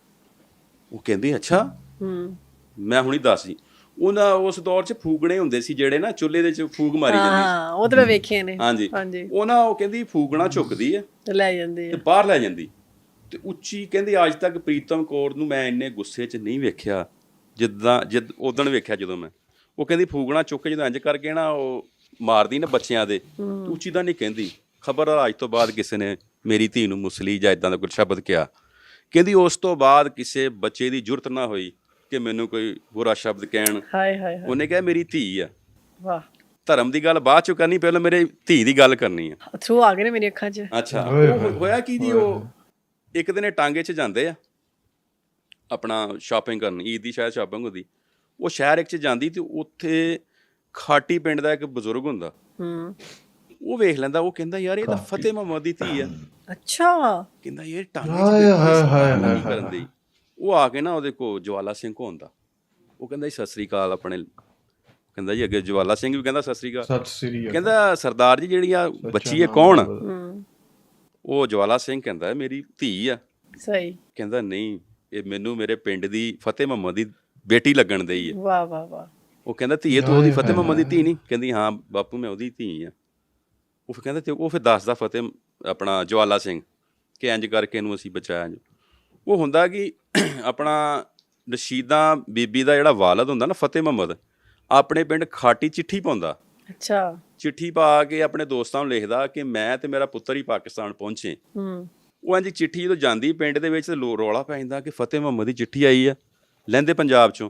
ਉਹ ਕਹਿੰਦੀ ਅੱਛਾ? ਹੂੰ। ਮੈਂ ਹੁਣੀ ਦੱਸੀ ਉਹਨਾਂ ਉਸ ਦੌਰ 'ਚ ਫੂਗਣੇ ਹੁੰਦੇ ਸੀ ਜਿਹੜੇ ਨਾ ਚੁੱਲ੍ਹੇ ਦੇ 'ਚ ਫੂਕ ਮਾਰੀ ਜਾਂਦੀ ਹਾਂ ਉਹ ਤਾਂ ਮੈਂ ਵੇਖੇ ਨੇ। ਹਾਂਜੀ। ਹਾਂਜੀ। ਉਹ ਨਾ ਉਹ ਕਹਿੰਦੀ ਫੂਗਣਾ ਝੁਕਦੀ ਹੈ ਤੇ ਲੈ ਜਾਂਦੇ ਤੇ ਆ ਬਾਹਰ ਲੈ ਜਾਂਦੀ। ਤੇ ਉੱਚੀ ਕਹਿੰਦੀ ਅੱਜ ਤੱਕ ਪ੍ਰੀਤਮ ਕੌਰ ਨੂੰ ਮੈਂ ਇੰਨੇ ਗੁੱਸੇ 'ਚ ਨਹੀਂ ਵੇਖਿਆ ਜਿੱਦਾਂ ਜਿੱਦ ਉਦਣ ਵੇਖਿਆ ਜਦੋਂ ਮੈਂ। ਉਹ ਕਹਿੰਦੀ ਫੂਗਣਾ ਚੁੱਕ ਕੇ ਜਦੋਂ ਇੰਜ ਕਰਕੇ ਨਾ ਉਹ ਮਾਰਦੀ ਨਾ ਬੱਚਿਆਂ ਦੇ। ਤੇ ਉੱਚੀ ਦਾ ਨਹੀਂ ਕਹਿੰਦੀ। ਖਬਰ ਅੱਜ ਤੋਂ ਬਾਅਦ ਕਿਸੇ ਨੇ ਮੇਰੀ ਧੀ ਨੂੰ ਮੁਸਲੀ ਜਾਂ ਇਦਾਂ ਦਾ ਕੋਈ ਸ਼ਬਦ ਕਿਹਾ ਕਹਿੰਦੀ ਉਸ ਤੋਂ ਬਾਅਦ ਕਿਸੇ ਬੱਚੇ ਦੀ ਜੁਰਤ ਨਾ ਹੋਈ ਕਿ ਮੈਨੂੰ ਕੋਈ ਬੁਰਾ ਸ਼ਬਦ ਕਹਿਣ। ਹਾਏ ਹਾਏ ਹਾਏ। ਉਹਨੇ ਕਿਹਾ ਮੇਰੀ ਧੀ ਆ। ਵਾਹ। ਧਰਮ ਦੀ ਗੱਲ ਬਾਅਦ ਚ ਕਰਨੀ ਪਹਿਲਾਂ ਮੇਰੇ ਧੀ ਦੀ ਗੱਲ ਕਰਨੀ ਆ। ਅਥਰੂ ਆ ਗਏ ਨੇ ਮੇਰੀ ਅੱਖਾਂ 'ਚ। ਅੱਛਾ। ਉਹ ਹੋਇਆ ਕੀ ਜੀ ਉਹ ਇੱਕ ਦਿਨ ਇਹ ਟਾਂਗੇ 'ਚ ਜਾਂਦੇ ਆ। ਆਪਣਾ ਸ਼ਾਪਿੰਗ ਕਰਨ ਈਦ ਦੀ ਸ਼ਾਇਦ ਸ਼ਾਪਿੰਗ ਹੁੰਦੀ। ਉਹ ਸ਼ਹਿਰ ਇੱਕ 'ਚ ਜਾਂਦੀ ਤੇ ਉੱਥੇ ਖਾਟੀ ਪਿੰਡ ਦਾ ਇੱਕ ਬਜ਼ੁਰਗ ਹੁੰਦਾ। ਹੂੰ। ਉਹ ਵੇਖ ਲੈਂਦਾ ਉਹ ਕਹਿੰਦਾ ਯਾਰ ਇਹ ਤਾਂ ਫਤਿਹ ਮੁਹੰਮਦ ਦੀ ਧੀ ਆ। ਅੱਛਾ। ਕਹਿੰਦਾ ਇਹ ਟਾਂਗੇ ਹਾਏ, ਹਾਏ, ਹਾਏ, ਹਾਏ, ਕਰਨ ਦੀ। ਉਹ ਆ ਕੇ ਨਾ ਉਹਦੇ ਕੋ ਜਵਾਲਾ ਸਿੰਘ ਕੋ ਹੁੰਦਾ ਉਹ ਕਹਿੰਦਾ ਜੀ ਸਤਿ ਸ੍ਰੀ ਅਕਾਲ ਆਪਣੇ। ਕਹਿੰਦਾ ਜੀ ਅੱਗੇ ਜਵਾਲਾ ਸਿੰਘ ਵੀ ਕਹਿੰਦਾ ਸਤਿ ਸ੍ਰੀ ਅਕਾਲ। ਸਤਿ ਸ੍ਰੀ ਅਕਾਲ। ਕਹਿੰਦਾ ਸਰਦਾਰ ਜੀ ਜਿਹੜੀ ਆ ਬੱਚੀ ਹੈ ਕੌਣ? ਹੂੰ। ਉਹ ਜਵਾਲਾ ਸਿੰਘ ਕਹਿੰਦਾ ਮੇਰੀ ਧੀ ਆ। ਸਹੀ। ਕਹਿੰਦਾ ਨਹੀਂ ਇਹ ਮੈਨੂੰ ਮੇਰੇ ਪਿੰਡ ਦੀ ਫਤਿਹ ਮੁਹੰਮਦ ਦੀ ਬੇਟੀ ਲੱਗਣ ਦਈ ਹੈ ਵਾਹ ਵਾਹ ਵਾਹ। ਉਹ ਕਹਿੰਦਾ ਧੀ ਤੂੰ ਉਹਦੀ ਫਤਿਹ ਮੁਹੰਮਦ ਦੀ ਧੀ ਨਹੀਂ? ਕਹਿੰਦੀ ਹਾਂ ਬਾਪੂ ਮੈਂ ਉਹਦੀ ਧੀ ਆ। ਉਹ ਫਿਰ ਕਹਿੰਦਾ ਤੇ ਉਹ ਫਿਰ ਦੱਸਦਾ ਫਤਿਹ ਆਪਣਾ ਜਵਾਲਾ ਸਿੰਘ ਕਿ ਇੰਜ ਕਰਕੇ ਇਹਨੂੰ ਅਸੀਂ ਬਚਾਇਆ ਜੀ। ਉਹ ਹੁੰਦਾ ਕਿ ਆਪਣਾ ਰਸ਼ੀਦਾ ਬੀਬੀ ਦਾ ਜਿਹੜਾ ਵਾਲਦ ਹੁੰਦਾ ਨਾ ਫਤਿਹ ਮੁਹੰਮਦ ਆਪਣੇ ਪਿੰਡ ਖਾਟੀ ਚਿੱਠੀ ਪਾਉਂਦਾ। ਅੱਛਾ। ਚਿੱਠੀ ਪਾ ਕੇ ਆਪਣੇ ਦੋਸਤਾਂ ਨੂੰ ਲਿਖਦਾ ਕਿ ਮੈਂ ਤੇ ਮੇਰਾ ਪੁੱਤਰ ਹੀ ਪਾਕਿਸਤਾਨ ਪਹੁੰਚੇ। ਹੂੰ। ਉਹ ਇੰਜ ਚਿੱਠੀ ਜਦੋਂ ਜਾਂਦੀ ਪਿੰਡ ਦੇ ਵਿੱਚ ਤੇ ਰੌਲਾ ਪੈ ਜਾਂਦਾ ਕਿ ਫਤਿਹ ਮੁਹੰਮਦ ਦੀ ਚਿੱਠੀ ਆਈ ਆ। ਲਹਿੰਦੇ ਪੰਜਾਬ ਚੋਂ।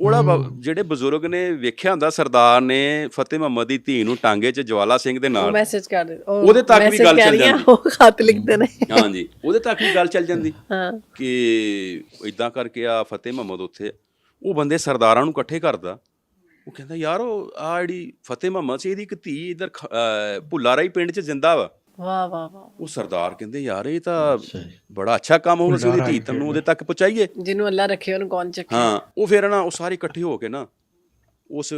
ਉਹਦਾ ਬ- ਜਿਹੜੇ ਬਜ਼ੁਰਗ ਨੇ ਵੇਖਿਆ ਹੁੰਦਾ ਸਰਦਾਰ ਨੇ ਫਤਿਹ ਮੁਹੰਮਦ ਦੀ ਧੀ ਨੂੰ ਟਾਂਗੇ 'ਚ ਜਵਾਲਾ ਸਿੰਘ ਦੇ ਨਾਲ। ਮੈਸੇਜ ਕਰ ਦੇ ਉਹ ਉਹਦੇ ਤੱਕ ਵੀ ਗੱਲ ਚੱਲ ਜਾਂਦੀ। ਉਹ ਖਤ ਲਿਖਦੇ ਨੇ। ਹਾਂਜੀ ਉਹਦੇ ਤੱਕ ਵੀ ਗੱਲ ਚੱਲ ਜਾਂਦੀ। ਹਾਂ। ਕਿ ਇਦਾਂ ਕਰਕੇ ਆ ਫਤਿਹ ਮੁਹੰਮਦ ਉੱਥੇ ਉਹ ਬੰਦੇ ਸਰਦਾਰਾਂ ਨੂੰ ਇਕੱਠੇ ਕਰਦਾ। ਉਹ ਕਹਿੰਦਾ ਯਾਰ ਉਹ ਆ ਜਿਹੜੀ ਫਤਿਹ ਮੁਹੰਮਦ ਸੀ ਇਹਦੀ ਇੱਕ ਧੀ ਇਧਰ ਭੁੱਲਾ ਰਾਈ ਪਿੰਡ 'ਚ ਜ਼ਿੰਦਾ ਵਾ। ਵਾਹ ਵਾਹ ਵਾਹ ਉਹ ਸਰਦਾਰ ਕਹਿੰਦੇ ਯਾਰ ਇਹ ਤਾਂ ਬੜਾ ਅੱਛਾ ਕੰਮ ਹੋਊਗਾ ਸੀ ਉਹਦੀ ਧੀ ਤੈਨੂੰ ਉਹਦੇ ਤੱਕ ਪਹੁੰਚਾਈਏ? ਜਿਹਨੂੰ ਅੱਲਾ ਰੱਖੇ ਉਹਨੂੰ ਕੌਣ ਚੱਕੇ? ਹਾਂ ਉਹ ਫਿਰ ਨਾ ਉਹ ਸਾਰੇ ਇਕੱਠੇ ਹੋ ਕੇ ਨਾ ਉਸ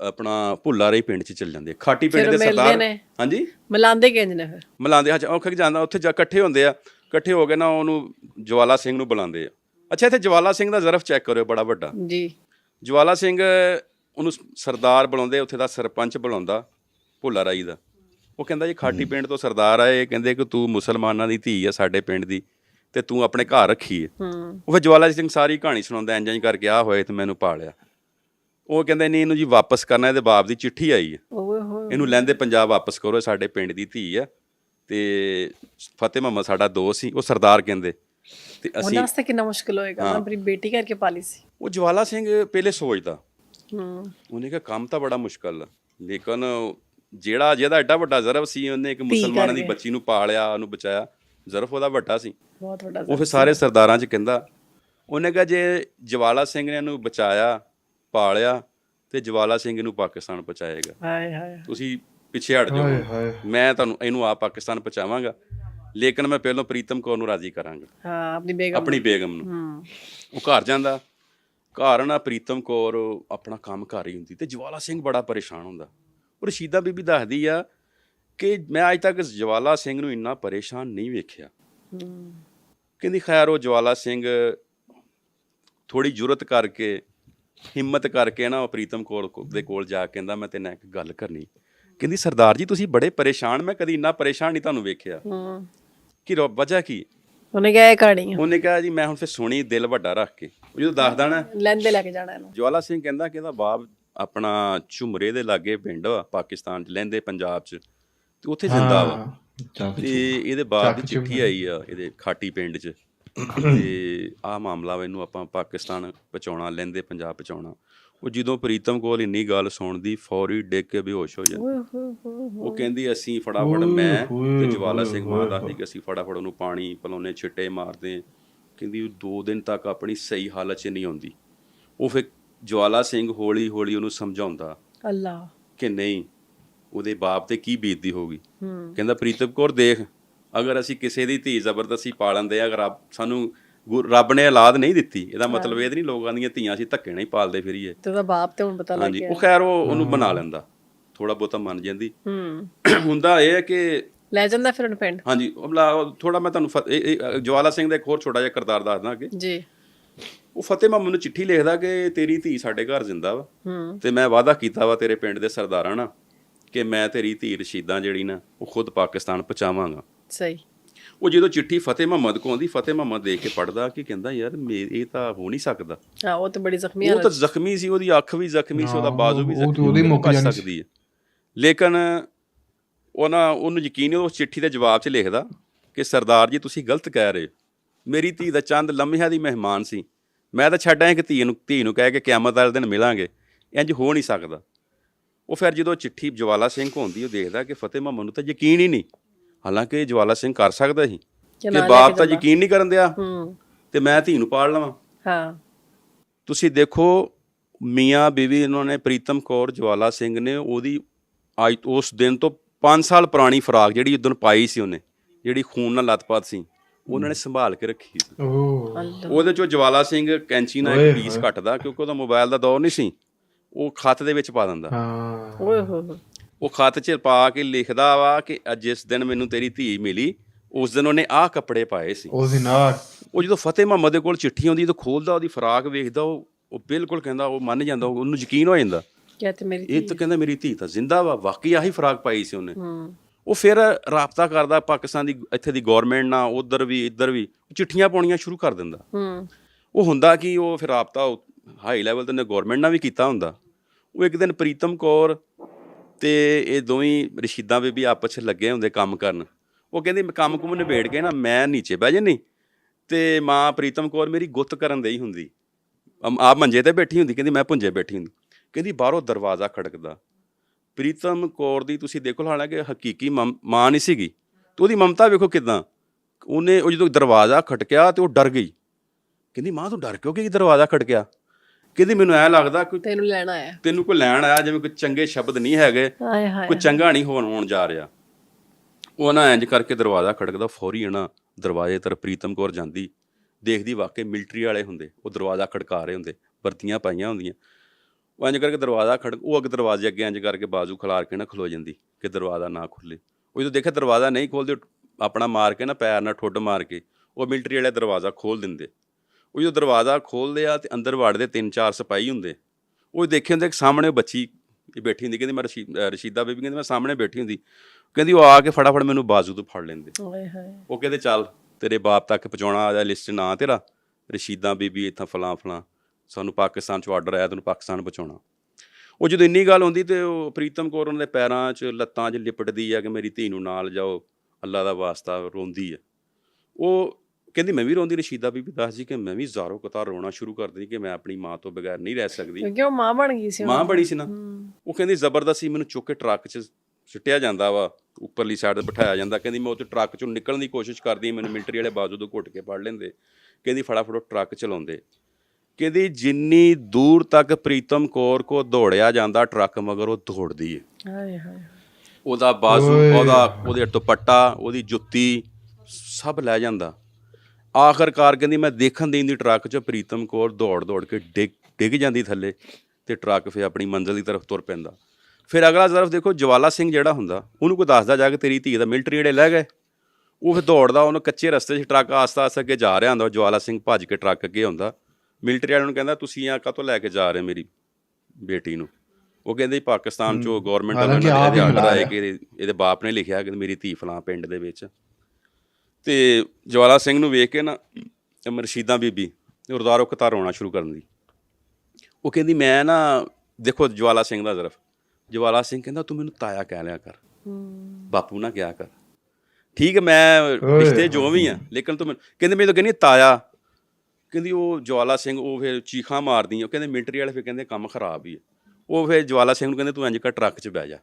ਆਪਣਾ ਭੁੱਲਾ ਰਹੀ ਪਿੰਡ 'ਚ ਚੱਲ ਜਾਂਦੇ। ਖਾਟੀ ਪਿੰਡ ਦੇ ਮਿਲਦੇ ਸਰਦਾਰ ਨੇ। ਹਾਂਜੀ? ਮਿਲਾਉਂਦੇ ਕਿੰਜ ਨੇ ਫਿਰ? ਮਲਾਉਂਦੇ ਹਾਂ ਉਹ ਖਿਕ ਜਾਂਦਾ ਉੱਥੇ ਜਾ ਇਕੱਠੇ ਹੁੰਦੇ ਆ। ਇਕੱਠੇ ਹੋ ਕੇ ਨਾ ਉਹਨੂੰ ਜਵਾਲਾ ਸਿੰਘ ਨੂੰ ਬੁਲਾਉਂਦੇ ਆ। ਅੱਛਾ ਇੱਥੇ ਜਵਾਲਾ ਸਿੰਘ ਦਾ ਜ਼ਰਫ ਚੈੱਕ ਕਰਿਓ ਬੜਾ ਵੱਡਾ। ਜੀ। ਜਵਾਲਾ ਸਿੰਘ ਉਹਨੂੰ ਸਰਦਾਰ ਬੁਲਾਉਂਦੇ ਉੱਥੇ ਦਾ ਸਰਪੰਚ ਬੁਲਾਉਂਦਾ ਭੁੱਲਾ ਰਾਈ ਦਾ। ਉਹ ਕਹਿੰਦਾ ਜੀ ਖਾਟੀ ਪਿੰਡ ਤੋਂ ਸਰਦਾਰ ਆਏ ਕਹਿੰਦੇ ਕਿ ਤੂੰ ਮੁਸਲਮਾਨਾਂ ਦੀ ਧੀ ਆ ਸਾਡੇ ਪਿੰਡ ਦੀ ਤੇ ਤੂੰ ਆਪਣੇ ਘਰ ਰੱਖੀ ਹੈ ਹੂੰ। ਉਹ ਫਿਰ ਜਵਾਲਾ ਸਿੰਘ ਸਾਰੀ ਕਹਾਣੀ ਸੁਣਾਉਂਦਾ ਇੰਜ ਇੰਜ ਕਰਕੇ ਆ ਹੋਏ ਤੇ ਮੈਨੂੰ ਪਾਲਿਆ। ਉਹ ਕਹਿੰਦੇ ਨਹੀਂ ਇਹਨੂੰ ਜੀ ਵਾਪਸ ਕਰਨਾ ਇਹਦੇ ਬਾਪ ਦੀ ਚਿੱਠੀ ਆਈ ਹੈ ਓਏ ਹੋਏ। ਇਹਨੂੰ ਲੈਂਦੇ ਪੰਜਾਬ ਵਾਪਸ ਕਰੋ ਇਹ ਸਾਡੇ ਪਿੰਡ ਦੀ ਧੀ ਆ ਤੇ ਫਤਿਹ ਮੁਹੰਮਦ ਸਾਡਾ ਦੋਸਤ ਸੀ ਉਹ ਸਰਦਾਰ ਕਹਿੰਦੇ। ਤੇ ਉਹਨਾਂ ਅਸੀਂ ਵਾਸਤੇ ਕਿੰਨਾ ਮੁਸ਼ਕਲ ਹੋਏਗਾ? ਮੈਂ ਆਪਣੀ ਬੇਟੀ ਕਰਕੇ ਪਾਲੀ ਸੀ। ਉਹ ਜਵਾਲਾ ਸਿੰਘ ਪਹਿਲੇ ਸੋਚਦਾ। ਹੂੰ। ਉਹਨੇ ਕਿਹਾ ਕੰਮ ਤਾਂ ਬੜਾ ਮੁਸ਼ਕਲ ਆ ਲੇਕਿਨ ਜਿਹੜਾ ਜਿਹਦਾ ਐਡਾ ਵੱਡਾ ਜ਼ਰਫ ਸੀ ਉਹਨੇ ਇੱਕ ਮੁਸਲਮਾਨਾਂ ਦੀ। ਬੱਚੀ ਨੂੰ ਪਾਲਿਆ ਉਹਨੂੰ ਬਚਾਇਆ। ਜ਼ਰਫ ਉਹਦਾ ਵੱਡਾ ਸੀ। ਬਹੁਤ ਵੱਡਾ ਉਹ ਫਿਰ ਸਾਰੇ ਸਰਦਾਰਾਂ 'ਚ ਕਹਿੰਦਾ। ਉਹਨੇ ਕਿਹਾ ਜੇ ਜਵਾਲਾ ਸਿੰਘ ਨੇ ਇਹਨੂੰ ਬਚਾਇਆ ਪਾਲਿਆ ਤੇ ਜਵਾਲਾ ਸਿੰਘ ਨੂੰ ਪਾਕਿਸਤਾਨ ਪਹੁੰਚਾਏਗਾ। ਹਾਏ ਹਾਏ ਤੁਸੀਂ ਪਿੱਛੇ ਹਟ ਜਾਓ। ਮੈਂ ਤੁਹਾਨੂੰ ਇਹਨੂੰ ਆ ਪਾਕਿਸਤਾਨ ਪਹੁੰਚਾਵਾਂਗਾ। ਲੇਕਿਨ ਮੈਂ ਪਹਿਲਾਂ ਪ੍ਰੀਤਮ ਕੌਰ ਨੂੰ ਰਾਜ਼ੀ ਕਰਾਂਗਾ। ਹਾਂ ਆਪਣੀ ਬੇਗਮ ਆਪਣੀ ਬੇਗਮ ਨੂੰ। ਹੂੰ। ਉਹ ਘਰ ਜਾਂਦਾ। ਘਰ ਨਾ ਪ੍ਰੀਤਮ ਕੌਰ ਆਪਣਾ ਕੰਮ ਕਰ ਰਹੀ ਹੁੰਦੀ ਤੇ ਜਵਾਲਾ ਸਿੰਘ ਬੜਾ ਪਰੇਸ਼ਾਨ ਹੁੰਦਾ। ਉਹ ਰਸ਼ੀਦਾ ਬੀਬੀ ਦੱਸਦੀ ਆ ਕਿ ਮੈਂ ਅੱਜ ਤੱਕ ਜਵਾਲਾ ਸਿੰਘ ਨੂੰ ਇੰਨਾ ਪਰੇਸ਼ਾਨ ਨਹੀਂ ਵੇਖਿਆ। ਕਹਿੰਦੀ ਖੈਰ ਉਹ ਜਵਾਲਾ ਸਿੰਘ ਥੋੜੀ ਜੁਰਤ ਕਰਕੇ ਹਿੰਮਤ ਕਰਕੇ ਨਾ ਉਹ ਪ੍ਰੀਤਮ ਕੌਰ ਕੋ- ਦੇ ਕੋਲ ਜਾ ਕੇ ਕਹਿੰਦਾ ਮੈਂ ਤੇਰੇ ਨਾਲ ਇੱਕ ਗੱਲ ਕਰਨੀ। ਕਹਿੰਦੀ ਸਰਦਾਰ ਜੀ ਤੁਸੀਂ ਬੜੇ ਪਰੇਸ਼ਾਨ ਮੈਂ ਕਦੀ ਇੰਨਾ ਪਰੇਸ਼ਾਨ ਨਹੀਂ ਤੁਹਾਨੂੰ ਵੇਖਿਆ। ਹੂੰ। ਕਿ ਰੋ- ਵਜ੍ਹਾ ਕੀ? ਉਹਨੇ ਕਿਹਾ ਇਹ ਕਹਾਣੀ ਉਹਨੇ ਕਿਹਾ ਜੀ ਮੈਂ ਹੁਣ ਫਿਰ ਸੁਣੀ ਦਿਲ ਵੱਡਾ ਰੱਖ ਕੇ। ਉਹ ਜਦੋਂ ਦੱਸਦਾ ਨਾ ਲੈਂਦੇ ਲੈ ਕੇ ਜਾਣਾ ਇਹਨੂੰ। ਜਵਾਲਾ ਸਿੰਘ ਕਹਿੰਦਾ ਕਿ ਇਹਦਾ ਬਾਪ ਆਪਣਾ ਝੁਮਰੇ ਦੇ ਲਾਗੇ ਪਿੰਡ ਵਾ ਪਾਕਿਸਤਾਨ ਚ ਲੈਂਦੇ ਪੰਜਾਬ ਚ ਤੇ ਉੱਥੇ ਜਿੰਦਾ ਵਾ। ਤੇ ਇਹਦੇ ਬਾਪ ਦੀ ਚਿੱਠੀ ਆਈ ਆ ਇਹਦੇ ਖਾਟੀ ਪਿੰਡ ਚ। ਤੇ ਆ ਮਾਮਲਾ ਵਾ ਇਹਨੂੰ ਆਪਾਂ ਪਾਕਿਸਤਾਨ ਪਹੁੰਚਾਉਣਾ ਲੈਂਦੇ ਪੰਜਾਬ ਪਹੁੰਚਾਉਣਾ। ਉਹ ਜਦੋਂ ਪ੍ਰੀਤਮ ਕੋਲ ਇੰਨੀ ਗੱਲ ਸੁਣਦੀ ਫੌਰੀ ਡਿੱਗ ਕੇ ਬੇਹੋਸ਼ ਹੋ ਜਾਂਦਾ। ਉਹ ਕਹਿੰਦੀ ਅਸੀਂ ਫਟਾਫਟ ਮੈਂ ਤੇ ਜਵਾਲਾ ਸਿੰਘ ਮਾਂ ਦੱਸਦੀ ਕਿ ਅਸੀਂ ਫਟਾਫਟ ਉਹਨੂੰ ਪਾਣੀ ਪਲਾਉਨੇ ਛਿੱਟੇ ਮਾਰਦੇ। ਕਹਿੰਦੀ ਉਹ ਦੋ ਦਿਨ ਤੱਕ ਆਪਣੀ ਸਹੀ ਹਾਲਤ 'ਚ ਨਹੀਂ ਆਉਂਦੀ। ਉਹ ਫਿਰ ਜਵਾਲਾ ਸਿੰਘ ਹੌਲੀ ਹੌਲੀ ਉਹਨੂੰ ਸਮਝਾਉਂਦਾ ਅੱਲਾ। ਕਿ ਨਹੀਂ ਉਹਦੇ ਬਾਪ ਤੇ ਕੀ ਬੀਤਦੀ ਹੋਊਗੀ? ਹੂੰ। ਕਹਿੰਦਾ ਪ੍ਰੀਤਮ ਕੌਰ ਦੇਖ ਅਗਰ ਅਸੀਂ ਕਿਸੇ ਦੀ ਧੀ ਜ਼ਬਰਦਸਤੀ ਪਾਲਣ ਦੇ ਅਗਰ ਰੱਬ ਸਾਨੂੰ ਰੱਬ ਨੇ ਔਲਾਦ ਨਹੀਂ ਦਿੱਤੀ ਇਹਦਾ ਮਤਲਬ ਇਹ ਨਹੀਂ ਲੋਕਾਂ ਦੀਆਂ ਧੀਆਂ ਅਸੀਂ ਧੱਕੇ ਨਾਲ ਹੀ ਪਾਲਦੇ ਫਿਰੀਏ। ਤੇ ਉਹਦਾ ਬਾਪ ਤੇ ਹੁਣ ਪਤਾ ਲੱਗ ਹਾਂਜੀ ਗਿਆ। ਉਹ ਖੈਰ ਉਹ ਉਹਨੂੰ ਬਣਾ ਲੈਂਦਾ ਥੋੜਾ ਬਹੁਤਾ ਮੰਨ ਜਾਂਦੀ। ਹੂੰ। ਹੁੰਦਾ ਇਹ ਹੈ ਕਿ ਲੈ ਜਾਂਦਾ ਫਿਰ ਉਹਨੂੰ ਪਿੰਡ। ਹਾਂਜੀ ਥੋੜਾ ਮੈਂ ਤੁਹਾਨੂੰ ਜਵਾਲਾ ਸਿੰਘ ਦਾ ਇੱਕ ਹੋਰ ਛੋਟਾ ਜਿਹਾ ਕਰਤਾਰ ਦੱਸਦਾ ਕਿ ਜੀ। ਉਹ ਫਤਿਹ ਮਾਮੂ ਨੂੰ ਚਿੱਠੀ ਲਿਖਦਾ ਕਿ ਤੇਰੀ ਧੀ ਸਾਡੇ ਘਰ ਜ਼ਿੰਦਾ ਵਾ। ਤੇ ਮੈਂ ਵਾਅਦਾ ਕੀਤਾ ਵਾ ਤੇਰੇ ਪਿੰਡ ਦੇ ਸਰਦਾਰਾਂ ਨਾਲ ਕਿ ਮੈਂ ਤੇਰੀ ਧੀ ਰਸ਼ੀਦਾਂ ਜਿਹੜੀ ਨਾ ਉਹ ਖੁਦ ਪਾਕਿਸਤਾਨ ਪਹੁੰਚਾਵਾਂਗਾ। ਸਹੀ। ਉਹ ਜਦੋਂ ਚਿੱਠੀ ਫਤਿਹ ਮੁਹੰਮਦ ਕੋਲ ਆਉਂਦੀ ਫਤਿਹ ਮੁਹੰਮਦ ਦੇਖ ਕੇ ਪੜਦਾ ਕਿ ਕਹਿੰਦਾ ਯਾਰ ਇਹ ਤਾਂ ਹੋ ਨਹੀਂ ਸਕਦਾ। ਹਾਂ ਉਹ ਤੇ ਬੜੀ ਜ਼ਖਮੀ ਉਹ ਤਾਂ ਜ਼ਖਮੀ ਸੀ ਉਹਦੀ ਅੱਖ ਵੀ ਜ਼ਖਮੀ ਸੀ ਉਹਦਾ ਬਾਜ਼ੂ ਵੀ ਉਹ- ਉਹ ਜ਼ਖਮੀ ਉਹਦੀ ਉਹ ਮੁੱਕ। ਸਕਦੀ ਹੈ ਲੇਕਿਨ ਉਹਨਾਂ ਉਹਨੂੰ ਯਕੀਨ ਉਸ ਚਿੱਠੀ ਦੇ ਜਵਾਬ 'ਚ ਲਿਖਦਾ ਕਿ ਸਰਦਾਰ ਜੀ ਤੁਸੀਂ ਗਲਤ ਕਹਿ ਰਹੇ। ਮੇਰੀ ਧੀ ਦਾ ਚੰਦ ਲੰਮਿਆਂ ਦੀ ਮਹਿਮਾਨ ਸੀ। ਮੈਂ ਤਾਂ ਛੱਡ ਆਇਆ ਕਿ ਧੀ ਨੂੰ ਧੀ ਨੂੰ ਕਹਿ ਕੇ ਕਿਆਮਤ ਵਾਲੇ ਦਿਨ ਮਿਲਾਂਗੇ। ਇੰਜ ਹੋ ਨਹੀਂ ਸਕਦਾ। ਉਹ ਫਿਰ ਜਦੋਂ ਚਿੱਠੀ ਜਵਾਲਾ ਸਿੰਘ ਹੁੰਦੀ ਉਹ ਦੇਖਦਾ ਕਿ ਫਤਿਹ ਮੁਹੰਮਦ ਨੂੰ ਤਾਂ ਯਕੀਨ ਹੀ ਨਹੀਂ। ਹਾਲਾਂਕਿ ਜਵਾਲਾ ਸਿੰਘ ਕਰ ਸਕਦਾ ਸੀ। ਕਿ ਬਾਪ ਤਾਂ। ਯਕੀਨ ਨਹੀਂ ਕਰਨ ਦਿਆ ਤੇ ਮੈਂ ਧੀ ਨੂੰ ਪਾਲ ਲਵਾਂ। ਹਾਂ। ਤੁਸੀਂ ਦੇਖੋ ਮੀਆਂ ਬੀਵੀ ਇਹਨਾਂ ਨੇ ਪ੍ਰੀਤਮ ਕੌਰ ਜਵਾਲਾ ਸਿੰਘ ਨੇ ਉਹਦੀ ਅੱਜ ਉਸ ਦਿਨ ਤੋਂ 5 ਸਾਲ ਪੁਰਾਣੀ ਫਰਾਕ ਜਿਹੜੀ ਉਦੋਂ ਪਾਈ ਸੀ ਉਹਨੇ ਜਿਹੜੀ ਖੂਨ ਨਾਲ ਲੱਤਪੱਤ ਸੀ। ਉਹਨਾਂ ਨੇ ਸੰਭਾਲ ਕੇ ਰੱਖੀ ਸੀ। ਉਹਦੇ ਚੋਂ ਜਵਾਲਾ ਸਿੰਘ ਕੈਂਚੀ ਨਾਲ ਇੱਕ ਪੀਸ ਕੱਟਦਾ ਕਿਉਂਕਿ ਉਹਦਾ ਮੋਬਾਈਲ ਦਾ ਦੌਰ ਨਹੀਂ ਸੀ। ਉਹ ਖੱਤ ਦੇ ਵਿੱਚ ਪਾ ਦਿੰਦਾ। ਹਾਂ। ਓਏ ਹੋ ਹੋ ਉਹ ਖੱਤ 'ਚ ਪਾ ਕੇ ਲਿਖਦਾ ਵਾ ਕਿ ਅੱਜ ਜਿਸ ਦਿਨ ਮੈਨੂੰ ਤੇਰੀ ਧੀ ਮਿਲੀ ਉਸ ਦਿਨ ਉਹਨੇ ਆਹ ਕੱਪੜੇ ਪਾਏ ਸੀ। ਉਸ ਦਿਨ ਆ ਉਹ ਜਦੋਂ ਫਤਿਹ ਮੁਹੰਮਦ ਦੇ ਕੋਲ ਚਿੱਠੀ ਆਉਂਦੀ ਤਾਂ ਖੋਲਦਾ ਉਹਦੀ ਫਰਾਕ ਵੇਖਦਾ ਉਹ ਉਹ ਬਿਲਕੁਲ ਕਹਿੰਦਾ ਉਹ ਮੰਨ ਜਾਂਦਾ ਉਹ- ਉਹਨੂੰ ਯਕੀਨ ਹੋ ਜਾਂਦਾ। ਕਿਹਾ ਤੇ ਮੇਰੀ ਇਹ ਤਾਂ ਕਹਿੰਦਾ ਮੇਰੀ ਧੀ ਤਾਂ ਜ਼ਿੰਦਾ ਵਾ। ਵਾਕਈ ਆਹੀ ਫਰਾਕ ਪਾਈ ਸੀ ਉਹਨੇ। ਹੂੰ। ਉਹ ਫਿਰ ਰਾਬਤਾ ਕਰਦਾ ਪਾਕਿਸਤਾਨ ਦੀ ਇੱਥੇ ਦੀ ਗਵਰਨਮੈਂਟ ਨਾਲ ਉਧਰ ਵੀ ਇੱਧਰ ਵੀ ਚਿੱਠੀਆਂ ਪਾਉਣੀਆਂ ਸ਼ੁਰੂ ਕਰ ਦਿੰਦਾ। ਹੂੰ। ਉਹ ਹੁੰਦਾ ਕਿ ਉਹ ਫਿਰ ਰਾਬਤਾ ਹਾਈ ਲੈਵਲ ਤੇ ਨੇ ਗਵਰਨਮੈਂਟ ਨਾਲ ਵੀ ਕੀਤਾ ਹੁੰਦਾ। ਉਹ ਇੱਕ ਦਿਨ ਪ੍ਰੀਤਮ ਕੌਰ ਤੇ ਇਹ ਦੋਵੇਂ ਰਸ਼ੀਦਾਂ ਬੀਬੀ ਆਪਸ 'ਚ ਲੱਗੇ ਹੁੰਦੇ ਕੰਮ ਕਰਨ। ਉਹ ਕਹਿੰਦੀ ਮੈਂ ਕੰਮ ਕੁਮ ਨਿਬੇੜ ਕੇ ਨਾ ਮੈਂ ਨੀਚੇ ਬਹਿ ਜੰਨੀ ਤੇ ਮਾਂ ਪ੍ਰੀਤਮ ਕੌਰ ਮੇਰੀ ਗੁੱਤ ਕਰਨ ਦੇਈ ਹੁੰਦੀ। ਆਪ ਮੰਜੇ ਤੇ ਬੈਠੀ ਹੁੰਦੀ ਕਹਿੰਦੀ ਮੈਂ ਪੁੰਜੇ ਬੈਠੀ ਹੁੰਦੀ। ਕਹਿੰਦੀ ਬਾਹਰੋਂ ਦਰਵਾਜ਼ਾ ਖੜਕਦਾ। ਪ੍ਰੀਤਮ ਕੌਰ ਦੀ ਤੁਸੀਂ ਦੇਖੋ ਹਾਲਾਂਕਿ ਹਕੀਕੀ ਮਾਂ ਨਹੀਂ ਸੀਗੀ। ਤੇ ਉਹਦੀ ਮਮਤਾ ਵੇਖੋ ਕਿਦਾਂ। ਉਹਨੇ ਉਹ ਜਦੋਂ ਦਰਵਾਜ਼ਾ ਖਟਕਿਆ ਤੇ ਉਹ ਡਰ ਗਈ। ਕਹਿੰਦੀ ਮਾਂ ਤੂੰ ਡਰ ਕਿਉਂ ਗਈ ਦਰਵਾਜ਼ਾ ਖਟਕਿਆ? ਕਹਿੰਦੀ ਮੈਨੂੰ ਐ ਲੱਗਦਾ ਕੋਈ ਤੈਨੂੰ ਲੈਣਾ ਆਇਆ। ਤੈਨੂੰ ਕੋਈ ਲੈਣ ਆਇਆ ਜਿਵੇਂ ਕੋਈ ਚੰਗੇ ਸ਼ਬਦ ਨਹੀਂ ਹੈਗੇ। ਕੋਈ ਚੰਗਾ ਨਹੀਂ ਹੋਣ ਹੋਣ ਜਾ ਰਿਹਾ। ਉਹ ਨਾ ਇੰਜ ਕਰਕੇ ਦਰਵਾਜ਼ਾ ਖੜਕਦਾ ਫੌਰੀ ਨਾ ਦਰਵਾਜ਼ੇ ਤਰ ਪ੍ਰੀਤਮ ਕੌਰ ਜਾਂਦੀ। ਦੇਖਦੀ ਵਾਕਈ ਮਿਲਟਰੀ ਵਾਲੇ ਹੁੰਦੇ। ਉਹ ਦਰਵਾਜ਼ਾ ਖੜਕਾ ਰਹੇ ਹੁੰਦੇ ਵਰਤੀਆਂ ਪਾਈਆਂ ਹੁੰਦੀਆਂ। ਉਹ ਇੰਜ ਕਰਕੇ ਦਰਵਾਜ਼ਾ ਖੜਕ ਉਹ ਅੱਗੇ ਦਰਵਾਜ਼ੇ ਅੱਗੇ ਇੰਜ ਕਰਕੇ ਬਾਜ਼ੂ ਖਿਲਾਰ ਕੇ ਨਾ ਖਲੋ ਜਾਂਦੀ ਕਿ ਦਰਵਾਜ਼ਾ ਨਾ ਖੁੱਲੇ। ਉਹ ਜਦੋਂ ਦੇਖਿਆ ਦਰਵਾਜ਼ਾ ਨਹੀਂ ਖੋਲਦੇ ਆਪਣਾ ਮਾਰ ਕੇ ਨਾ ਪੈਰ ਨਾਲ ਠੁੱਡ ਮਾਰ ਕੇ ਉਹ ਮਿਲਟਰੀ ਵਾਲੇ ਦਰਵਾਜ਼ਾ ਖੋਲ ਦਿੰਦੇ। ਉਹ ਜਦੋਂ ਦਰਵਾਜ਼ਾ ਖੋਲਦੇ ਆ ਤੇ ਅੰਦਰ ਵੜਦੇ ਤਿੰਨ ਚਾਰ ਸਿਪਾਹੀ ਹੁੰਦੇ। ਉਹ ਦੇਖੇ ਹੁੰਦੇ ਕਿ ਸਾਹਮਣੇ ਬੱਚੀ ਇਹ ਬੈਠੀ ਹੁੰਦੀ ਕਹਿੰਦੀ ਮੈਂ ਰਸ਼ੀਦਾ ਬੀਬੀ ਕਹਿੰਦੀ ਮੈਂ ਸਾਹਮਣੇ ਬੈਠੀ ਹੁੰਦੀ। ਕਹਿੰਦੀ ਉਹ ਆ ਕੇ ਫਟਾਫਟ ਮੈਨੂੰ ਬਾਜ਼ੂ ਤੋਂ ਫੜ ਲੈਂਦੇ। ਹਾਏ ਹਾਏ। ਉਹ ਕਹਿੰਦੇ ਚੱਲ ਤੇਰੇ ਬਾਪ ਤੱਕ ਪਹੁੰਚਾਉਣਾ ਆ ਜਾ ਲਿਸਟ ਨਾਂ ਤੇਰਾ ਰਸ਼ੀਦਾਂ ਬੀਬੀ ਇੱਥਾਂ ਫਲਾਂ ਫਲਾਂ ਸਾਨੂੰ ਪਾਕਿਸਤਾਨ ਚ ਆਰਡਰ ਆਇਆ ਤੈਨੂੰ ਪਾਕਿਸਤਾਨ ਪਹੁੰਚਾਉਣਾ। ਉਹ ਜਦੋਂ ਇੰਨੀ ਗੱਲ ਹੁੰਦੀ ਤੇ ਉਹ ਪ੍ਰੀਤਮ ਕੌਰ ਉਹਨਾਂ ਦੇ ਪੈਰਾਂ 'ਚ ਲੱਤਾਂ 'ਚ ਲਿਪਟਦੀ ਆ ਕਿ ਮੇਰੀ ਧੀ ਨੂੰ ਨਾਲ ਜਾਓ ਅੱਲਾ ਦਾ ਵਾਸਤਾ ਰੋਂਦੀ ਆ। ਉਹ ਕਹਿੰਦੀ ਮੈਂ ਵੀ ਰੋਂਦੀ ਰਸ਼ੀਦਾ ਬੀਬੀ ਦੱਸਦੀ ਕਿ ਮੈਂ ਵੀ ਜ਼ਾਰੋ ਕਤਾਰ ਰੋਣਾ ਸ਼ੁਰੂ ਕਰ ਦਿੱਤੀ ਕਿ ਮੈਂ ਆਪਣੀ ਮਾਂ ਤੋਂ ਬਗੈਰ ਨਹੀਂ ਰਹਿ ਸਕਦੀ। ਕਿਉਂਕਿ ਉਹ ਮਾਂ ਬਣ ਗਈ ਸੀ ਮਾਂ। ਬੜੀ ਸੀ ਨਾ। ਉਹ ਕਹਿੰਦੀ ਜ਼ਬਰਦਸਤੀ ਮੈਨੂੰ ਚੁੱਕ ਕੇ ਟਰੱਕ 'ਚ ਸੁੱਟਿਆ ਜਾਂਦਾ ਵਾ ਉੱਪਰਲੀ ਸਾਈਡ ਤੇ ਬਿਠਾਇਆ ਜਾਂਦਾ। ਕਹਿੰਦੀ ਮੈਂ ਉੱਥੇ ਟਰੱਕ 'ਚੋਂ ਨਿਕਲਣ ਦੀ ਕੋਸ਼ਿਸ਼ ਕਰਦੀ ਮੈਨੂੰ ਮਿਲਟਰੀ ਵਾਲੇ ਬਾਜੂ ਤੋਂ ਘੁੱਟ ਕੇ ਫੜ ਲੈਂਦੇ। ਕਹਿੰਦੀ ਫਟਾਫਟ ਉਹ ਟਰੱਕ ਚਲਾਉਂਦੇ। ਕਹਿੰਦੀ ਜਿੰਨੀ ਦੂਰ ਤੱਕ ਪ੍ਰੀਤਮ ਕੌਰ ਕੋ ਦੌੜਿਆ ਜਾਂਦਾ ਟਰੱਕ ਮਗਰ ਉਹ ਦੌੜਦੀ ਹੈ ਹਾਏ ਹਾਏ। ਉਹਦਾ ਬਾਜ਼ੂ। ਉਹਦਾ ਉਹਦੇ ਦੁਪੱਟਾ ਉਹਦੀ ਜੁੱਤੀ ਸਭ ਲੈ ਜਾਂਦਾ। ਆਖਰਕਾਰ ਕਹਿੰਦੀ ਮੈਂ ਦੇਖਣ ਦੇਣ ਦੀ ਟਰੱਕ 'ਚ ਪ੍ਰੀਤਮ ਕੌਰ ਦੌੜ ਦੌੜ ਕੇ ਡਿੱਗ ਡਿੱਗ ਜਾਂਦੀ ਥੱਲੇ ਤੇ ਟਰੱਕ ਫਿਰ ਆਪਣੀ ਮੰਜ਼ਿਲ ਦੀ ਤਰਫ ਤੁਰ ਪੈਂਦਾ। ਫਿਰ ਅਗਲਾ ਤਰਫ ਦੇਖੋ ਜਵਾਲਾ ਸਿੰਘ ਜਿਹੜਾ ਹੁੰਦਾ ਉਹਨੂੰ ਕੋਈ ਦੱਸਦਾ ਜਾ ਕੇ ਤੇਰੀ ਧੀ ਦਾ ਮਿਲਟਰੀ ਜਿਹੜੇ ਲੈ ਗਏ। ਉਹ ਫਿਰ ਦੌੜਦਾ ਉਹਨੂੰ ਕੱਚੇ ਰਸਤੇ 'ਚ ਟਰੱਕ ਆਸਤਾ ਆਸਤਾ ਅੱਗੇ ਜਾ ਰਿਹਾ ਹੁੰਦਾ ਉਹ ਜਵਾਲਾ ਸਿੰਘ ਭੱਜ ਕੇ ਟਰੱਕ ਅੱਗੇ ਹੁੰਦਾ ਮਿਲਟਰੀ ਵਾਲਿਆਂ ਨੂੰ ਕਹਿੰਦਾ ਤੁਸੀਂ ਆ ਕਾਹਤੋਂ ਲੈ ਕੇ ਜਾ ਰਹੇ ਮੇਰੀ ਬੇਟੀ ਨੂੰ? ਉਹ ਕਹਿੰਦੇ ਪਾਕਿਸਤਾਨ ਚੋਂ ਗਵਰਨਮੈਂਟ ਵਾਲਿਆਂ ਨੇ ਹੀ ਆਰਡਰ ਆਏ। ਕਿ ਇਹਦੇ- ਇਹਦੇ ਬਾਪ ਨੇ ਲਿਖਿਆ ਕਿ ਮੇਰੀ ਧੀ ਫਲਾਂ ਪਿੰਡ ਦੇ ਵਿੱਚ। ਤੇ ਜਵਾਲਾ ਸਿੰਘ ਨੂੰ ਵੇਖ ਕੇ ਨਾ ਮਰਸ਼ੀਦਾਂ ਬੀਬੀ ਉਰਦਾਰੋ ਕਤਾਰ ਰੋਣਾ ਸ਼ੁਰੂ ਕਰਨ ਦੀ। ਉਹ ਕਹਿੰਦੀ ਮੈਂ ਨਾ ਦੇਖੋ ਜਵਾਲਾ ਸਿੰਘ ਦਾ ਜ਼ਰਫ। ਜਵਾਲਾ ਸਿੰਘ ਕਹਿੰਦਾ ਤੂੰ ਮੈਨੂੰ ਤਾਇਆ ਕਹਿ ਲਿਆ ਕਰ। ਬਾਪੂ ਨਾ ਕਿਹਾ ਕਰ। ਠੀਕ ਹੈ ਮੈਂ ਰਿਸ਼ਤੇ ਜੋ ਵੀ ਆ ਲੇਕਿਨ ਤੂੰ ਮੈਨੂੰ ਕਹਿੰਦੇ ਮੈਨੂੰ ਤਾਂ ਕਹਿੰਦੀ ਤਾਇਆ ਕਹਿੰਦੀ ਉਹ ਜਵਾਲਾ ਸਿੰਘ ਉਹ ਫਿਰ ਚੀਖਾਂ ਮਾਰਦੀਆਂ ਉਹ ਕਹਿੰਦੇ ਮਿਲਟਰੀ ਵਾਲੇ ਫਿਰ ਕਹਿੰਦੇ ਕੰਮ ਖਰਾਬ ਹੀ ਹੈ ਉਹ ਫਿਰ ਜਵਾਲਾ ਸਿੰਘ ਨੂੰ ਕਹਿੰਦੇ ਤੂੰ ਇੰਜ ਕਰ ਟਰੱਕ 'ਚ ਬਹਿ ਜਾ।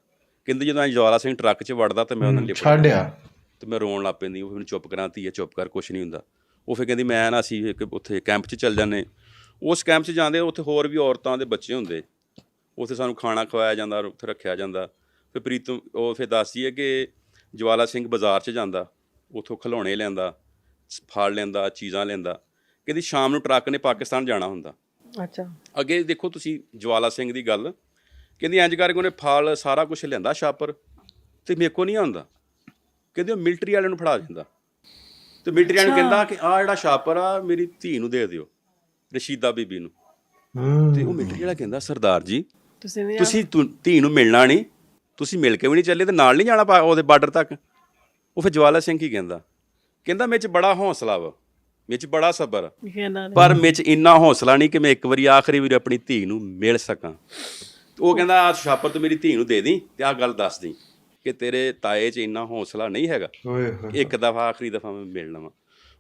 ਕਹਿੰਦੇ ਜਦੋਂ ਇੰਜ ਜਵਾਲਾ ਸਿੰਘ ਟਰੱਕ 'ਚ ਵੜਦਾ ਤੇ ਮੈਂ ਉਹਨਾਂ ਨੂੰ ਲਿਪਟ ਛੱਡਿਆ। ਤੇ ਮੈਂ ਰੋਣ ਲੱਗ ਪੈਂਦੀ ਉਹ ਫਿਰ ਮੈਨੂੰ ਚੁੱਪ ਕਰਾਤੀ ਹੈ ਚੁੱਪ ਕਰ ਕੁਛ ਨਹੀਂ ਹੁੰਦਾ। ਉਹ ਫਿਰ ਕਹਿੰਦੀ ਮੈਂ ਨਾ ਅਸੀਂ ਇੱਕ ਉੱਥੇ ਕੈਂਪ 'ਚ ਚੱਲ ਜਾਂਦੇ। ਉਸ ਕੈਂਪ 'ਚ ਜਾਂਦੇ ਉੱਥੇ ਹੋਰ ਵੀ ਔਰਤਾਂ ਦੇ ਬੱਚੇ ਹੁੰਦੇ। ਉੱਥੇ ਸਾਨੂੰ ਖਾਣਾ ਖਵਾਇਆ ਜਾਂਦਾ ਉੱਥੇ ਰੱਖਿਆ ਜਾਂਦਾ। ਫਿਰ ਪ੍ਰੀਤਮ ਉਹ ਫਿਰ ਦੱਸਦੀ ਹੈ ਕਿ ਜਵਾਲਾ ਸਿੰਘ ਬਾਜ਼ਾਰ 'ਚ ਜਾਂਦਾ। ਉਥੋਂ ਖਿਡੌਣੇ ਲੈਂਦਾ ਫਲ ਲੈਂਦਾ ਚੀਜ਼ਾਂ ਲੈਂਦਾ। ਕਹਿੰਦੀ ਸ਼ਾਮ ਨੂੰ ਟਰੱਕ ਨੇ ਪਾਕਿਸਤਾਨ ਜਾਣਾ ਹੁੰਦਾ। ਅੱਛਾ। ਅੱਗੇ ਦੇਖੋ ਤੁਸੀਂ ਜਵਾਲਾ ਸਿੰਘ ਦੀ ਗੱਲ ਕਹਿੰਦੀ ਇੰਜ ਕਰਕੇ ਉਹਨੇ ਫਲ ਸਾਰਾ ਕੁਝ ਲਿਆਂਦਾ ਛਾਪਰ ਤੇ ਮੇਰੇ ਕੋ ਨਹੀਂ ਆਉਂਦਾ। ਕਹਿੰਦੀ ਉਹ ਮਿਲਟਰੀ ਵਾਲਿਆਂ ਨੂੰ ਫੜਾ ਦਿੰਦਾ। ਤੇ ਮਿਲਟਰੀ ਵਾਲਿਆਂ ਨੂੰ ਕਹਿੰਦਾ ਕਿ ਆ ਜਿਹੜਾ ਛਾਪਰ ਆ ਮੇਰੀ ਧੀ ਨੂੰ ਦੇ ਦਿਓ ਰਸ਼ੀਦਾ ਬੀਬੀ ਨੂੰ। ਤੇ ਉਹ ਮਿਲਟਰੀ ਵਾਲਾ ਕਹਿੰਦਾ ਸਰਦਾਰ ਜੀ ਤੁਸੀਂ ਨਹੀਂ ਤੁਸੀਂ ਧੀ ਨੂੰ ਮਿਲਣਾ ਨਹੀਂ ਤੁਸੀਂ ਮਿਲ ਕੇ ਵੀ ਨਹੀਂ ਚੱਲੇ ਤੇ ਨਾਲ ਨਹੀਂ ਜਾਣਾ ਉਹਦੇ ਬਾਰਡਰ ਤੱਕ? ਉਹ ਫਿਰ ਜਵਾਲਾ ਸਿੰਘ ਕੀ ਕਹਿੰਦਾ? ਕਹਿੰਦਾ ਮੇਰੇ 'ਚ ਬੜਾ ਹੌਸਲਾ ਵਾ। ਮੇਰੇ 'ਚ ਬੜਾ ਸਬਰ। ਪਰ ਮੇਰੇ 'ਚ ਇੰਨਾ ਹੌਸਲਾ ਨਹੀਂ ਕਿ ਮੈਂ ਇੱਕ ਵਾਰੀ ਆਖਰੀ ਵਾਰੀ ਆਪਣੀ ਧੀ ਨੂੰ ਮਿਲ ਸਕਾਂ। ਉਹ ਕਹਿੰਦਾ ਆ ਛਾਪਰ ਤੂੰ ਮੇਰੀ ਧੀ ਨੂੰ ਦੇ ਦੀ ਤੇ ਆ ਗੱਲ ਦੱਸ ਦੀ ਕਿ ਤੇਰੇ ਤਾਏ 'ਚ ਇੰਨਾ ਹੌਸਲਾ ਨਹੀਂ ਹੈਗਾ ਇੱਕ ਦਫਾ ਆਖਰੀ ਦਫਾ ਮੈਂ ਮਿਲਣਾ ਵਾ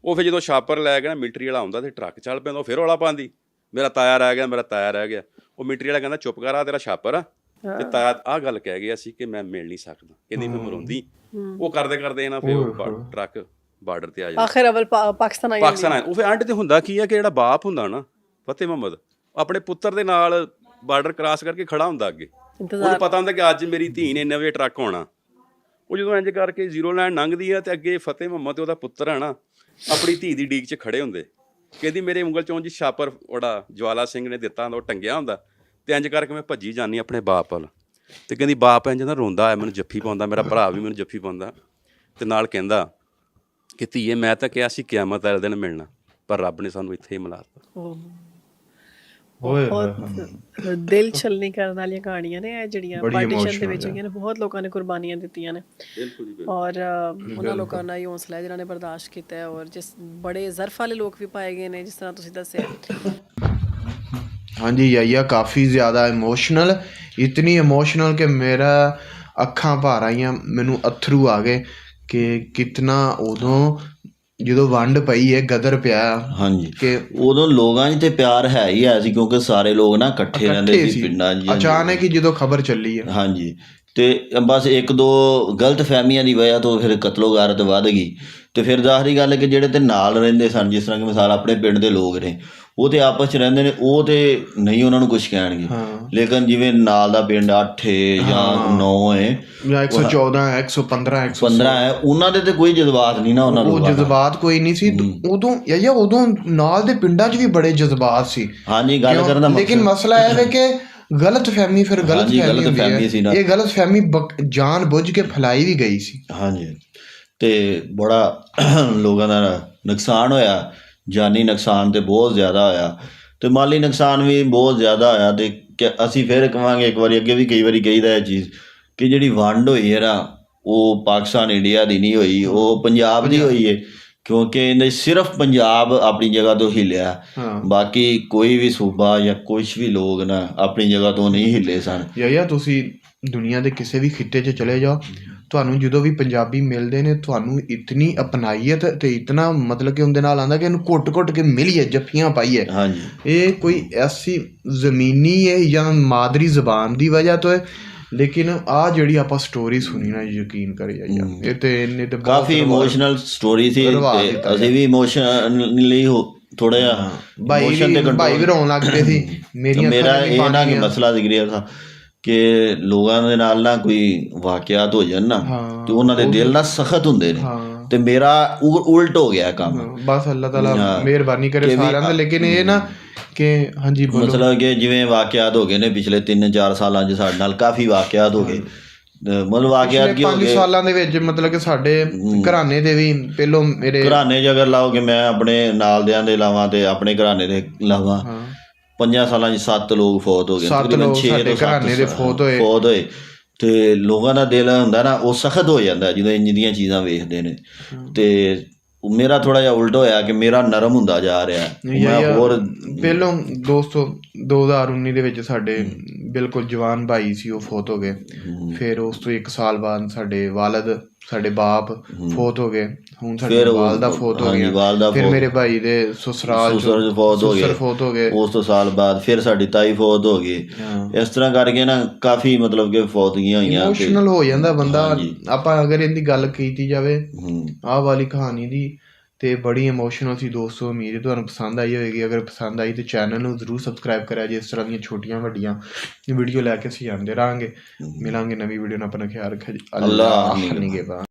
ਉਹ ਫਿਰ ਜਦੋਂ ਛਾਪਰ ਲੈ ਕੇ ਨਾ ਮਿਲਟਰੀ ਵਾਲਾ ਆਉਂਦਾ ਤੇ ਟਰੱਕ ਚੱਲ ਪੈਂਦਾ ਫਿਰ ਰੌਲਾ ਪਾਉਂਦੀ। ਮੇਰਾ ਤਾਇਆ ਰਹਿ ਗਿਆ ਮੇਰਾ ਤਾਇਆ ਰਹਿ ਗਿਆ। ਉਹ ਮਿਲਟਰੀ ਵਾਲਾ ਕਹਿੰਦਾ ਚੁੱਪ ਕਰ ਆ ਤੇਰਾ ਛਾਪਰ ਆ। ਤੇ ਤਾਇਆ ਆ ਗੱਲ ਕਹਿ ਗਿਆ ਸੀ ਕਿ ਮੈਂ ਮਿਲ ਨਹੀਂ ਸਕਦਾ ਕਹਿੰਦੀ ਮੈਂ ਮਰਉਂਦੀ। ਉਹ ਕਰਦੇ ਕਰਦੇ ਨਾ ਫਿਰ ਟਰੱਕ ਬਾਰਡਰ ਤੇ ਆ ਜਾਂਦਾ। ਆਖਿਰ ਅਵਲ ਪਾ- ਪਾਕਿਸਤਾਨ ਆਈ ਪਾਕਿਸਤਾਨ ਆਇਆ। ਉਹ ਫਿਰ ਐਂਡ ਤੇ ਹੁੰਦਾ ਕੀ ਆ ਕਿ ਜਿਹੜਾ ਬਾਪ ਹੁੰਦਾ ਨਾ ਫਤਿਹ ਮੁਹੰਮਦ ਆਪਣੇ ਪੁੱਤਰ ਦੇ ਨਾਲ ਬਾਰਡਰ ਕ੍ਰਾਸ ਕਰਕੇ ਖੜਾ ਹੁੰਦਾ ਅੱਗੇ। ਉਹਨੂੰ ਪਤਾ ਹੁੰਦਾ ਕਿ ਅੱਜ ਮੇਰੀ ਧੀ ਨੇ ਇੰਨੇ ਵਜੇ ਟਰੱਕ ਆਉਣਾ। ਉਹ ਜਦੋਂ ਇੰਜ ਕਰਕੇ ਜ਼ੀਰੋ ਲਾਈਨ ਲੰਘਦੀ ਆ ਤੇ ਅੱਗੇ ਫਤਿਹ ਮੁਹੰਮਦ ਤੇ ਉਹਦਾ ਪੁੱਤਰ ਆ ਨਾ ਆਪਣੀ ਧੀ ਦੀ ਡੀਕ 'ਚ ਖੜੇ ਹੁੰਦੇ। ਕਹਿੰਦੀ ਮੇਰੇ ਉਂਗਲ 'ਚੋਂ ਜੀ ਛਾਪਰ ਉਹਦਾ ਜਵਾਲਾ ਸਿੰਘ ਨੇ ਦਿੱਤਾ ਹੁੰਦਾ ਉਹ ਟੰਗਿਆ ਹੁੰਦਾ। ਤੇ ਇੰਜ ਕਰਕੇ ਮੈਂ ਭੱਜੀ ਜਾਨੀ ਆਪਣੇ ਬਾਪ ਵੱਲ। ਤੇ ਕਹਿੰਦੀ ਬਾਪ ਇੰਜ ਨਾ ਰੋਂਦਾ ਹੈ ਮੈਨੂੰ ਜੱਫੀ ਪਾਉਂਦਾ ਮੇਰਾ ਭਰਾ ਵੀ ਮੈਨੂੰ ਜੱਫੀ ਪਾਉਂਦਾ। ਤੇ ਨਾਲ ਕਹਿੰਦਾ ਕਿ ਧੀਏ ਮੈਂ ਤਾਂ ਕਿਹਾ ਸੀ ਕਿਆਮਤ ਵਾਲੇ ਦਿਨ ਮਿਲਣਾ ਪਰ ਰੱਬ ਨੇ ਸਾਨੂੰ ਇੱਥੇ ਹੀ ਮਿਲਾਤਾ ਓਹ, ਓਏ ਹੋਏ। ਬਹੁਤ ਦਿਲ ਛਲਨੀ ਕਰਨ ਵਾਲੀਆਂ ਕਹਾਣੀਆਂ ਨੇ ਇਹ ਜਿਹੜੀਆਂ ਪਾਰਟੀਸ਼ਨ ਦੇ ਵਿੱਚ। ਹੋਈਆਂ ਨੇ। ਬਹੁਤ ਲੋਕਾਂ ਨੇ ਕੁਰਬਾਨੀਆਂ ਦਿੱਤੀਆਂ ਨੇ। ਬਿਲਕੁਲ ਜੀ ਔਰ ਉਹਨਾਂ ਲੋਕਾਂ ਦਾ ਹੀ ਹੌਸਲਾ ਹੈ ਜਿਨ੍ਹਾਂ ਨੇ ਬਰਦਾਸ਼ਤ ਕੀਤਾ ਹੈ ਔਰ ਜਿਸ ਬੜੇ ਜ਼ਰਫ ਵਾਲੇ ਲੋਕ ਵੀ ਪਾਏ ਗਏ ਨੇ ਜਿਸ ਤਰ੍ਹਾਂ ਤੁਸੀਂ ਦੱਸਿਆ। ਹਾਂਜੀ ਯਾਇਆ ਕਾਫੀ ਜ਼ਿਆਦਾ ਇਮੋਸ਼ਨਲ ਇਤਨੀ ਇਮੋਸ਼ਨਲ ਕਿ ਮੇਰਾ ਅੱਖਾਂ ਭਰ ਆਈਆਂ ਮੈਨੂੰ ਅਥਰੂ ਆ ਗਏ। ਕਿ ਕਿਤਨਾ ਉਦੋਂ ਜਦੋਂ ਵੰਡ ਪਈ ਹੈ ਗਦਰ ਪਿਆ। ਹਾਂਜੀ। ਕਿ ਉਦੋਂ ਲੋਕਾਂ 'ਚ ਤੇ ਪਿਆਰ ਹੈ ਹੀ ਹੈ ਸੀ ਕਿਉਂਕਿ ਸਾਰੇ ਲੋਕ ਨਾ ਇਕੱਠੇ ਰਹਿੰਦੇ ਸੀ ਪਿੰਡਾਂ 'ਚ। ਅਚਾਨਕ ਹੀ ਜਦੋਂ ਖਬਰ ਚੱਲੀ ਹੈ। ਹਾਂਜੀ। ਤੇ ਬਸ ਇੱਕ ਦੋ ਗਲਤ ਫਹਿਮੀਆਂ ਦੀ ਵਜ੍ਹਾ ਤੋਂ ਫਿਰ ਕਤਲੋਗਾਰਤ ਵੱਧ ਗਈ। ਤੇ ਫਿਰ ਜ਼ਾਹਰੀ ਗੱਲ ਹੈ ਕਿ ਜਿਹੜੇ ਤੇ ਨਾਲ ਰਹਿੰਦੇ ਸਨ ਜਿਸ ਤਰ੍ਹਾਂ ਕਿ ਮਿਸਾਲ ਆਪਣੇ ਪਿੰਡ ਦੇ ਲੋਕ ਨੇ ਉਹ ਤੇ ਆਪਸ 'ਚ ਰਹਿੰਦੇ ਨੇ ਉਹ ਤੇ ਨਹੀਂ ਉਹਨਾਂ ਨੂੰ ਕੁਝ ਕਹਿਣਗੇ। ਲੇਕਿਨ ਜਿਵੇਂ ਨਾਲ ਦਾ ਪਿੰਡ 8 ਹੈ। ਜਾਂ 9 ਹੈ ਜਾਂ 114 115 100 15 ਹੈ ਉਹਨਾਂ ਦੇ ਤੇ ਕੋਈ ਜਜ਼ਬਾਤ ਨਹੀਂ ਨਾ ਉਹਨਾਂ ਉਹ ਲੋਕਾਂ ਦਾ। ਜਜ਼ਬਾਤ ਕੋਈ ਨਹੀਂ ਸੀ। ਉਦੋਂ ਯਾਇਆ ਉਦੋਂ ਨਾਲ ਦੇ ਪਿੰਡਾਂ 'ਚ ਵੀ ਬੜੇ ਜਜ਼ਬਾਤ ਸੀ। ਹਾਂਜੀ ਗੱਲ ਕਰਨ ਦਾ ਲੇਕਿਨ ਮਸਲਾ ਇਹ ਹੈ ਕਿ ਗਲਤ ਫਹਿਮੀ ਫਿਰ ਗਲਤ ਫਹਿਮੀ ਸੀ ਨਾ। ਇਹ ਗਲਤ ਫਹਿਮੀ ਜਾਣ ਬੁੱਝ ਕੇ ਫੈਲਾਈ ਵੀ ਗਈ ਸੀ। ਹਾਂਜੀ। ਤੇ ਬੜਾ ਲੋਕਾਂ ਦਾ ਨੁਕਸਾਨ ਹੋਇਆ। ਜਾਨੀ ਨੁਕਸਾਨ ਤੇ ਬਹੁਤ ਜ਼ਿਆਦਾ ਹੋਇਆ ਤੇ ਮਾਲੀ ਨੁਕਸਾਨ ਵੀ ਬਹੁਤ ਜ਼ਿਆਦਾ ਹੋਇਆ ਤੇ ਅਸੀਂ ਫਿਰ ਕਵਾਂਗੇ ਇੱਕ ਵਾਰੀ ਅੱਗੇ ਵੀ ਕਈ ਵਾਰੀ ਕਹੀਦਾ ਇਹ ਚੀਜ਼ ਕਿ ਜਿਹੜੀ ਵੰਡ ਹੋਈ ਹੈ ਨਾ ਉਹ ਪਾਕਿਸਤਾਨ ਇੰਡੀਆ ਦੀ ਨਹੀਂ ਹੋਈ ਉਹ ਪੰਜਾਬ ਦੀ ਹੋਈ ਹੈ। ਕਿਉਂਕਿ ਇਹਨੇ ਸਿਰਫ ਪੰਜਾਬ ਆਪਣੀ ਜਗ੍ਹਾ ਤੋਂ ਹਿੱਲਿਆ। ਹਾਂ। ਬਾਕੀ ਕੋਈ ਵੀ ਸੂਬਾ ਜਾਂ ਕੁਝ ਵੀ ਲੋਕ ਨਾ ਆਪਣੀ ਜਗ੍ਹਾ ਤੋਂ ਨਹੀਂ ਹਿੱਲੇ ਸਨ। ਯਾਇਆ ਤੁਸੀਂ ਦੁਨੀਆ ਦੇ ਕਿਸੇ ਵੀ ਖਿੱਤੇ 'ਚ ਚਲੇ ਜਾਓ ਤੁਹਾਨੂੰ ਜਦੋਂ ਵੀ ਪੰਜਾਬੀ ਮਿਲਦੇ ਨੇ ਤੁਹਾਨੂੰ ਇਤਨੀ ਅਪਨਾਈਅਤ ਤੇ ਇਤਨਾ ਮਤਲਬ ਕਿ ਉਹਦੇ ਨਾਲ ਆਂਦਾ ਕਿ ਇਹਨੂੰ ਘੁੱਟ-ਘੁੱਟ ਕੇ ਮਿਲੀਏ ਜੱਫੀਆਂ ਪਾਈਏ। ਹਾਂਜੀ। ਇਹ ਕੋਈ ਐਸੀ ਜ਼ਮੀਨੀ ਹੈ ਜਾਂ ਮਾਦਰੀ ਜ਼ਬਾਨ ਦੀ ਵਜ੍ਹਾ ਤੋਂ ਹੈ ਲੇਕਿਨ ਆ ਜਿਹੜੀ ਆਪਾਂ ਸਟੋਰੀ ਸੁਣੀ ਨਾ ਯਕੀਨ ਕਰੇ ਯਾਰ। ਇਹ ਤੇ ਇਹਨੇ ਤੇ ਕਾਫੀ ਇਮੋਸ਼ਨਲ ਸਟੋਰੀ ਸੀ ਅਸੀਂ ਵੀ ਇਮੋਸ਼ਨਲੀ ਥੋੜਾ ਜਿਹਾ ਵੀ ਤੇ ਭਾਈ ਵੀ ਰੋਣ ਲੱਗ ਪਏ ਸੀ। ਮੇਰੀਆਂ ਮੇਰਾ ਇਹ ਨਾ ਕਿ ਆ। ਮਸਲਾ ਜ਼ਿਕਰੀਆ ਥਾ ਕਿ ਲੋਕਾਂ ਦੇ ਨਾਲ ਨਾ ਕੋਈ ਵਾਕਿਆਤ ਹੋ ਜਾਣ ਨਾ ਤੇ ਉਹਨਾਂ ਦੇ ਦਿਲ ਨਾ ਸਖਤ ਹੁੰਦੇ ਨੇ। ਤੇ ਮੇਰਾ ਉਲਟ ਹੋ ਗਿਆ ਕੰਮ। ਬਸ ਅੱਲਾਹ ਤਾਲਾ। ਮਿਹਰਬਾਨੀ ਕਰੇ ਸਾਰਿਆਂ ਤੇ ਲੇਕਿਨ ਇਹ ਨਾ ਕਿ ਹਾਂਜੀ ਬੋਲੋ। ਮਤਲਬ ਕਿ ਜਿਵੇਂ ਵਾਕਿਆਤ ਹੋ ਗਏ ਨੇ ਪਿਛਲੇ 3-4 ਸਾਲਾਂ 'ਚ ਸਾਡੇ ਨਾਲ ਕਾਫੀ ਵਾਕਿਆਤ ਹੋ ਗਏ। ਮਤਲਬ ਵਾਕਿਆਤ ਕੀ ਹੋ 5 ਗਏ? ਸਾਲਾਂ ਦੇ ਵਿੱਚ ਮਤਲਬ ਕਿ ਸਾਡੇ ਘਰਾਣੇ ਦੇ ਵੀ ਪਹਿਲੋਂ ਮੇਰੇ ਘਰਾਣੇ 'ਚ ਅਗਰ ਲਾਓਗੇ ਮੈਂ ਆਪਣੇ ਨਾਲਦਿਆਂ ਦੇ ਲਾਵਾਂ ਤੇ ਆਪਣੇ ਘਰਾਣੇ ਦੇ ਲਾਵਾਂ। ਪੰਜਾਂ ਸਾਲਾਂ 'ਚ ਸੱਤ ਲੋਕ ਫੌਤ ਹੋ ਗਏ ਸੱਤ ਤਕਰੀਬਨ ਲੋਕ ਸਾਡੇ ਤੋਂ ਸੱਤ ਘਰਾਣੇ ਦੇ ਫੌਤ ਹੋਏ। ਫੌਤ ਹੋਏ। ਤੇ ਲੋਕਾਂ ਦਾ ਦਿਲ ਹੁੰਦਾ ਨਾ ਉਹ ਸਖਤ ਹੋ ਜਾਂਦਾ ਜਦੋਂ ਇੰਜ ਦੀਆਂ ਚੀਜ਼ਾਂ ਵੇਖਦੇ ਨੇ। ਤੇ ਉਹ ਮੇਰਾ ਥੋੜਾ ਜਿਹਾ ਉਲਟ ਹੋਇਆ ਕਿ ਮੇਰਾ ਨਰਮ ਹੁੰਦਾ ਜਾ ਰਿਹਾ। ਹੈ। ਮੈਂ ਯਾਰ, ਹੋਰ ਪਹਿਲੋਂ ਦੋਸਤੋ 2019 ਦੇ ਵਿੱਚ ਸਾਡੇ ਬਿਲਕੁਲ ਜਵਾਨ ਭਾਈ ਸੀ ਉਹ ਫੌਤ ਹੋ ਗਏ। ਫਿਰ ਉਸ ਤੋਂ 1 ਸਾਲ ਬਾਅਦ ਸਾਡੇ ਵਾਲਦ ਸਾਡੇ ਬਾਪ ਫੌਤ ਹੋ ਗਏ। ਹੁਣ ਸਾਡੇ ਉਹ- ਵਾਲਦਾ ਫੌਤ ਹੋ ਗਿਆ। ਫਿਰ ਮੇਰੇ ਭਾਈ ਦੇ ਸਸੁਰਾਲ ਚੋਂ ਸਸੁਰ ਫੌਤ ਹੋ ਸਸੁਰ ਗਏ। ਫੌਤ ਹੋ ਗਏ। ਉਸ ਤੋਂ ਸਾਲ ਬਾਅਦ ਫਿਰ ਸਾਡੀ ਤਾਈ ਫੌਤ ਹੋ ਗਈ। ਇਸ ਤਰ੍ਹਾਂ ਕਰਕੇ ਨਾ ਕਾਫੀ ਮਤਲਬ ਕਿ ਫੌਤਗੀਆਂ ਹੋਈਆਂ ਇਮੋਸ਼ਨਲ ਹੋ ਜਾਂਦਾ ਬੰਦਾ। ਆਪਾਂ ਅਗਰ ਇਹਦੀ ਗੱਲ ਕੀਤੀ ਜਾਵੇ ਆਹ ਵਾਲੀ ਕਹਾਣੀ ਦੀ ਤੇ ਬੜੀ ਇਮੋਸ਼ਨਲ ਸੀ ਦੋਸਤੋ ਉਮੀਦ ਹੈ ਤੁਹਾਨੂੰ ਪਸੰਦ ਆਈ ਹੋਵੇਗੀ। ਅਗਰ ਪਸੰਦ ਆਈ ਤੇ ਚੈਨਲ ਨੂੰ ਜ਼ਰੂਰ ਸਬਸਕ੍ਰਾਈਬ ਕਰਿਆ ਜੇ ਇਸ ਤਰ੍ਹਾਂ ਦੀਆਂ ਛੋਟੀਆਂ ਵੱਡੀਆਂ ਵੀਡੀਓ ਲੈ ਕੇ ਅਸੀਂ ਆਉਂਦੇ ਰਹਾਂਗੇ। ਮਿਲਾਂਗੇ ਨਵੀਂ ਵੀਡੀਓ ਨਾਲ ਆਪਣਾ ਖਿਆਲ ਰੱਖਿਆ ਜੀ। ਅੱਲਾਹ ਨਿਗਹਿਬਾਨ